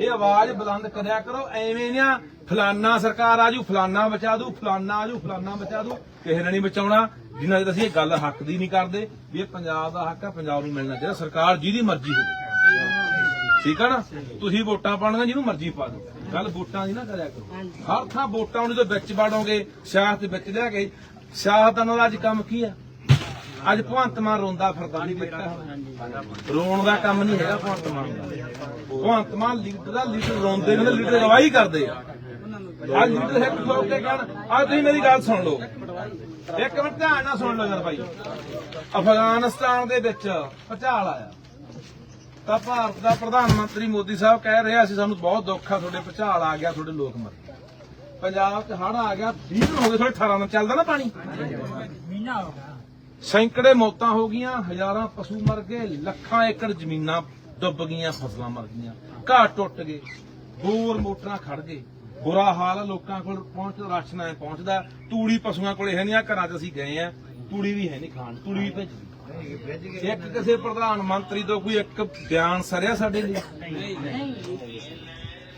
Speaker 2: ਇਹ ਆਵਾਜ਼ ਬੁਲੰਦ ਕਰਿਆ ਕਰੋ। ਐਵੇਂ ਨਾ ਫਲਾਨਾ ਸਰਕਾਰ ਆਜੂ ਫਲਾਨਾ ਬਚਾ ਦੂ ਫਲਾਨਾ ਆਜੂ ਫਲਾਨਾ ਬਚਾ ਦੂ। ਕਿਸੇ ਨੇ ਨਹੀਂ ਬਚਾਉਣਾ ਜਿੰਨਾ ਚਿਰ ਅਸੀਂ ਇਹ ਗੱਲ ਹੱਕ ਦੀ ਨਹੀਂ ਕਰਦੇ ਵੀ ਇਹ ਪੰਜਾਬ ਦਾ ਹੱਕ ਆ ਪੰਜਾਬ ਨੂੰ ਮਿਲਣਾ ਚਾਹੀਦਾ ਸਰਕਾਰ ਜਿਹਦੀ ਮਰਜ਼ੀ ਹੋਵੇ। ਠੀਕ ਆ ਨਾ? ਤੁਸੀਂ ਵੋਟਾਂ ਪਾਉਣੀਆਂ ਜਿਹਨੂੰ ਮਰਜ਼ੀ ਪਾ ਦਿਓ। ਗੱਲ ਵੋਟਾਂ ਦੀ ਨਾ ਕਰਿਆ ਕਰੋ। ਹਰ ਥਾਂ ਵੋਟਾਂ ਨੂੰ ਜਦੋਂ ਵਿੱਚ ਵੜੋਗੇ ਸਿਆਸਤ ਦੇ ਵਿੱਚ ਲਿਆ ਕੇ ਸਿਆਸਤਦਾਨਾਂ ਦਾ ਅੱਜ ਕੰਮ ਕੀ ਆ? ਅੱਜ ਭਗਵੰਤ ਮਾਨ ਰੋਂਦਾ ਫਿਰਦਾ ਨਹੀਂ ਦੇਖਿਆ ਰੋਣ ਦਾ ਕੰਮ ਨਹੀਂ ਹੈਗਾ ਭਗਵੰਤ ਮਾਨ ਦਾ। ਭਗਵੰਤ ਮਾਨ ਲੀਡਰ ਦਾ ਲੀਡਰ ਰੋਂਦੇ ਨੇ ਤੇ ਲੀਡਰ ਗਵਾਹੀ ਕਰਦੇ ਆ। ਅੱਜ ਲੀਡਰ ਹੈ ਖਲੋ ਕੇ ਕਹਿਣ ਅੱਜ ਤੁਸੀਂ ਮੇਰੀ ਗੱਲ ਸੁਣ ਲਓ। ਇੱਕ ਮਿੰਟ ਧਿਆਨ ਨਾਲ ਸੁਣ ਲਓ ਯਾਰ ਭਾਈ। ਅਫਗਾਨਿਸਤਾਨ ਦੇ ਵਿੱਚ ਭਚਾਲ ਆਇਆ। ਤਾਂ ਭਾਰਤ ਦਾ ਪ੍ਰਧਾਨ ਮੰਤਰੀ ਮੋਦੀ ਸਾਹਿਬ ਕਹਿ ਰਿਹਾ ਸੀ ਸਾਨੂੰ ਬਹੁਤ ਦੁੱਖ ਆ ਤੁਹਾਡੇ ਭਚਾਲ ਆ ਗਿਆ ਤੁਹਾਡੇ ਲੋਕ ਮਰ ਪੰਜਾਬ 'ਚ ਹੜ੍ਹ ਆ ਗਿਆ 20 ਦਿਨ ਹੋ ਗਏ ਤੁਹਾਡੇ 18 ਦਿਨ ਚੱਲਦਾ ਨਾ ਪਾਣੀ?
Speaker 4: ਮਹੀਨਾ ਹੋ ਗਿਆ।
Speaker 2: ਸੈਂਕੜੇ ਮੌਤਾਂ ਹੋ ਗਈਆਂ ਹਜ਼ਾਰਾਂ ਪਸ਼ੂ ਮਰ ਗਏ ਲੱਖਾਂ ਏਕੜ ਜ਼ਮੀਨਾਂ ਡੁੱਬ ਗਈਆਂ ਫਸਲਾਂ ਮਰ ਗਈਆਂ ਘਾਹ ਟੁੱਟ ਗਏ ਬੋਰ ਮੋਟਰਾਂ ਖੜ ਗਏ। ਬੁਰਾ ਹਾਲ ਆ ਲੋਕਾਂ ਕੋਲ ਪਹੁੰਚ ਰਾਸ਼ਨ ਐ ਪਹੁੰਚਦਾ। ਤੂੜੀ ਪਸ਼ੂਆਂ ਕੋਲੇ ਹੈ ਨਹੀਂ ਆ ਘਰਾਂ 'ਚ ਅਸੀਂ ਗਏ ਆ। ਤੂੜੀ ਵੀ ਹੈ ਨਹੀਂ ਖਾਣ ਨੂੰ, ਤੂੜੀ ਵੀ ਭੇਜ ਇੱਕ ਕਿਸੇ ਪ੍ਰਧਾਨ ਮੰਤਰੀ ਤੋਂ ਕੋਈ ਇੱਕ ਬਿਆਨ ਸਰਿਆ ਸਾਡੇ ਲਈ?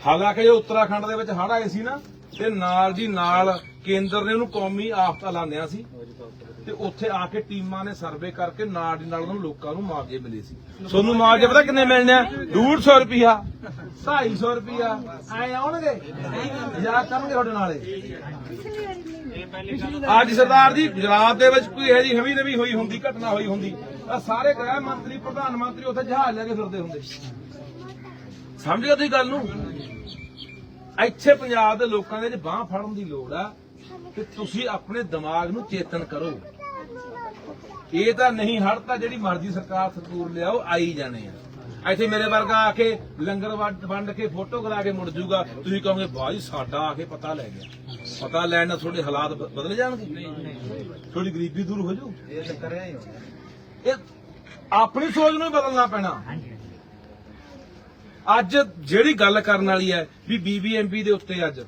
Speaker 2: ਹਾਲਾਂਕਿ ਜੋ ਉੱਤਰਾਖੰਡ ਦੇ ਵਿੱਚ ਹੜ੍ਹ ਆਏ ਸੀ ਨਾ ਤੇ ਨਾਲ ਜੀ ਨਾਲ ਕੇਂਦਰ ਨੇ ਉਹਨੂੰ ਕੌਮੀ ਆਫਤ ਐਲਾਨਿਆ ਸੀ। ਤੇ ਉੱਥੇ ਆ ਕੇ ਟੀਮਾਂ ਨੇ ਸਰਵੇ ਕਰਕੇ ਨਾਲ ਦੀ ਨਾਲ ਉਹਨਾਂ ਲੋਕਾਂ ਨੂੰ ਮੁਆਵਜ਼ੇ ਮਿਲੇ ਸੀ। ਤੁਹਾਨੂੰ ਮੁਆਵਜ਼ੇ ਪਤਾ ਕਿੰਨੇ ਮਿਲਣੇ ਆ? 150 ਰੁਪਿਆ 250 ਰੁਪਿਆ ਐ ਆਉਣਗੇ? ਯਾਦ ਕਰਨਗੇ ਤੁਹਾਡੇ ਨਾਲੇ। ਅੱਜ ਸਰਦਾਰ ਜੀ ਗੁਜਰਾਤ ਦੇ ਵਿੱਚ ਕੋਈ ਇਹੋ ਜਿਹੀ ਹਵੀ ਨਵੀ ਹੋਈ ਹੁੰਦੀ ਘਟਨਾ ਹੋਈ ਹੁੰਦੀ ਤਾਂ ਸਾਰੇ ਗ੍ਰਹਿ ਮੰਤਰੀ ਪ੍ਰਧਾਨ ਮੰਤਰੀ ਉੱਥੇ ਜਹਾਜ਼ ਲੈ ਕੇ ਫਿਰਦੇ ਹੁੰਦੇ। ਸਮਝ ਗਏ ਤੁਸੀਂ ਗੱਲ ਨੂੰ? ਇੱਥੇ ਪੰਜਾਬ ਦੇ ਲੋਕਾਂ ਦੇ ਜੇ ਬਾਹ ਫੜਨ ਦੀ ਲੋੜ ਆ। ਤੇ ਤੁਸੀਂ ਆਪਣੇ ਦਿਮਾਗ ਨੂੰ ਚੇਤਨ ਕਰੋ। ਇਹ ਤਾਂ ਨਹੀਂ ਹੜਤਾ ਜਿਹੜੀ ਮਰਜ਼ੀ ਸਰਕਾਰ ਸਰਕੂਰ ਲਿਆਓ, ਆਈ ਜਾਣੇ ਆ। ਇੱਥੇ ਮੇਰੇ ਵਰਗਾ ਆ ਕੇ ਲੰਗਰ ਵੰਡ ਵੰਡ ਕੇ ਫੋਟੋ ਕਰਾ ਕੇ ਮੁੜ ਜੂਗਾ, ਤੁਸੀਂ ਕਹੋਗੇ, ਬਾਈ, ਸਾਡਾ ਆ ਕੇ ਪਤਾ ਲੈ ਗਿਆ। ਪਤਾ ਲੈਣ ਨਾਲ ਤੁਹਾਡੇ ਹਾਲਾਤ ਬਦਲ ਜਾਣਗੇ। ਤੁਹਾਡੀ ਗਰੀਬੀ ਦੂਰ ਹੋ ਜਾਊ
Speaker 3: ਇਹ ਤਾਂ ਕਰਿਆ ਹੀ
Speaker 2: ਇਹ ਆਪਣੀ ਸੋਚ ਨੂੰ ਬਦਲਣਾ ਪੈਣਾ। ਅੱਜ ਜਿਹੜੀ ਗੱਲ ਕਰਨ ਵਾਲੀ ਹੈ ਵੀ ਬੀਬੀਐਮਬੀ ਦੇ ਉੱਤੇ ਅੱਜ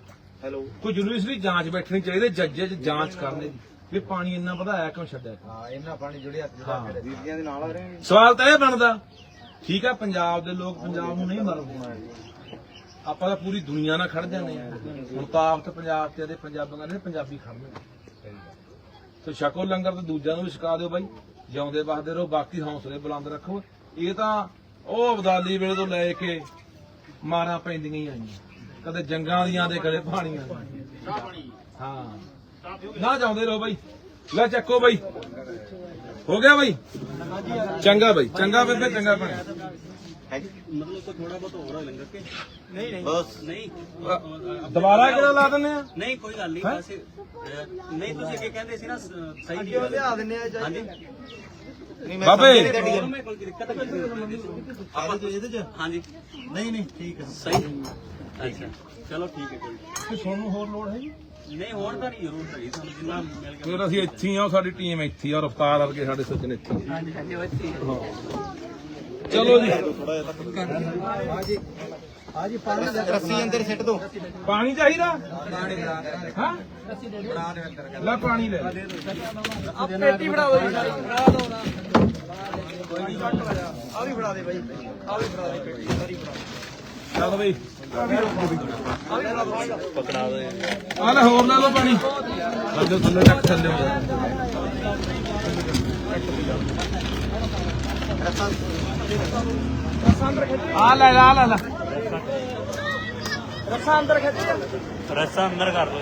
Speaker 3: ਹੈਲੋ
Speaker 2: ਕੋਈ ਯੂਨੀਵਰਸਿਟੀ ਜਾਂਚ ਬੈਠਣੀ ਚਾਹੀਦੀ ਜੱਜੇ ਚ ਜਾਂਚ ਕਰਨੇ। ਦੀ ਵੀ ਪਾਣੀ ਇੰਨਾ ਵਧਾਇਆ ਕਿਉਂ ਛੱਡਿਆ?
Speaker 3: ਹਾਂ ਇੰਨਾ ਪਾਣੀ ਜੁੜਿਆ
Speaker 2: ਹਾਂ।
Speaker 3: ਬੀਬੀਆਂ ਦੇ ਨਾਲ ਆ ਰਹੇ
Speaker 2: ਸਵਾਲ ਤਾਂ ਇਹ ਬਣਦਾ ਠੀਕ ਹੈ ਪੰਜਾਬ ਦੇ ਲੋਕ ਪੰਜਾਬ ਨੂੰ ਨਹੀਂ ਮਰਦੇ ਆਪਾਂ ਤਾਂ ਪੂਰੀ ਦੁਨੀਆ ਨਾਲ ਖੜ ਜਾਂਦੇ ਆ ਹੁਣ ਤਾਂ ਆਪ ਤਾਂ ਪੰਜਾਬ ਤੇ ਇਹਦੇ ਪੰਜਾਬੀਆਂ ਨੇ ਪੰਜਾਬੀ ਖੜਦੇ ਤੇ ਛਕੋ ਲੰਗਰ ਤੇ ਦੂਜਿਆਂ ਨੂੰ ਵੀ ਛਕਾ ਦਿਓ ਬਾਈ। ਜਿਉਂਦੇ ਵਸਦੇ ਰਹੋ ਬਾਕੀ ਹੌਸਲੇ ਬੁਲੰਦ ਰੱਖੋ। ਇਹ ਤਾਂ ਉਹ ਅਬਦਾਲੀ ਵੇਲੇ ਤੋਂ ਲੈ ਕੇ ਮਾਰਾਂ ਪੈਂਦੀਆਂ ਹੀ ਆਈਆਂ। ਕਦੇ ਜੰਗਾਂ ਦੀਆਂ ਦੇ ਗਲੇ ਪਾਣੀਆਂ। ਹਾਂ। ਨਾ ਜਾਉਂਦੇ ਰਹੋ ਬਾਈ। ਲੈ ਚੱਕੋ ਬਾਈ। ਹੋ ਗਿਆ ਬਾਈ? ਚੰਗਾ ਬਾਈ। ਚੰਗਾ ਬੇਬੇ ਚੰਗਾ ਬਣਿਆ
Speaker 7: ਨਹੀਂ ਨਹੀਂ
Speaker 3: ਬਸ।
Speaker 7: ਨਹੀਂ
Speaker 2: ਦੁਬਾਰਾ ਕਿਹੜਾ ਲਾ ਦਿੰਨੇ ਆ?
Speaker 7: ਨਹੀਂ ਕੋਈ ਗੱਲ ਨਹੀਂ? ਵੈਸੇ ਨਹੀਂ ਤੁਸੀਂ ਅੱਗੇ ਕਹਿੰਦੇ ਸੀ ਨਾ ਸਹੀ
Speaker 1: ਲਿਆ ਦਿੰਨੇ ਆ
Speaker 2: ਬਾਬੇ।
Speaker 3: ਨਹੀਂ
Speaker 7: ਨਹੀਂ
Speaker 3: ਆਪਾਂ ਤੋਂ ਇਹਦੇ ਚ?
Speaker 7: ਹਾਂਜੀ।
Speaker 3: ਨਹੀਂ ਨਹੀਂ ਠੀਕ ਹੈ
Speaker 7: ਸਹੀ। ਅੱਛਾ। ਚਲੋ ਠੀਕ ਹੈ ਕੋਈ।
Speaker 2: ਕਿ ਤੁਹਾਨੂੰ ਹੋਰ ਲੋੜ ਹੈ ਜੀ
Speaker 7: ਨਹੀਂ ਹੋਣ ਤਾਂ ਨਹੀਂ ਜ਼ਰੂਰ ਸਹੀ ਸਾਨੂੰ ਜਿੰਨਾ ਮਿਲ ਗਿਆ।
Speaker 2: ਫਿਰ ਅਸੀਂ ਇੱਥੇ ਹੀ ਆ ਸਾਡੀ ਟੀਮ ਇੱਥੇ ਆ ਰਫਤਾਰ ਵਰਗੇ ਸਾਡੇ ਸੱਜਣ ਇੱਥੇ ਹੀ ਆ।
Speaker 7: ਹਾਂਜੀ ਹਾਂਜੀ
Speaker 2: ਚਲੋ ਜੀ।
Speaker 3: ਰੱਸੀ ਅੰਦਰ ਸਿੱਟ ਦੋ।
Speaker 2: ਪਾਣੀ ਚਾਹੀਦਾ? ਹਾਂ? ਲੈ ਪਾਣੀ ਲੈ।
Speaker 1: ਆ ਪੇਟੀ ਫੜਾਓ ਜੀ। ਸਾਰੀ ਫੜਾ ਦੋ ਨਾ। ਆ ਵੀ ਫੜਾ ਦੇ ਬਾਈ। ਆ ਵੀ ਫੜਾ ਦੇ ਪੇਟੀ। ਸਾਰੀ ਫੜਾ
Speaker 2: ਚੱਲ ਬਈ।
Speaker 1: ਆ ਵੀ ਫੜਾ ਦੋ।
Speaker 7: ਪਕੜਾ ਦੇ।
Speaker 2: ਆ ਲੈ ਹੋਰ ਲੈ ਲਓ ਪਾਣੀ। ਥੱਲੇ ਥੱਲੇ ਟੱਕ ਥੱਲੇ ਹੋ ਜਾ ਆ ਲੈ ਆ ਲੈ ਲੈ।
Speaker 1: ਰੱਸਾ ਅੰਦਰ ਖਿੱਚ
Speaker 7: ਰੱਸਾ ਅੰਦਰ ਕਰ ਦੋ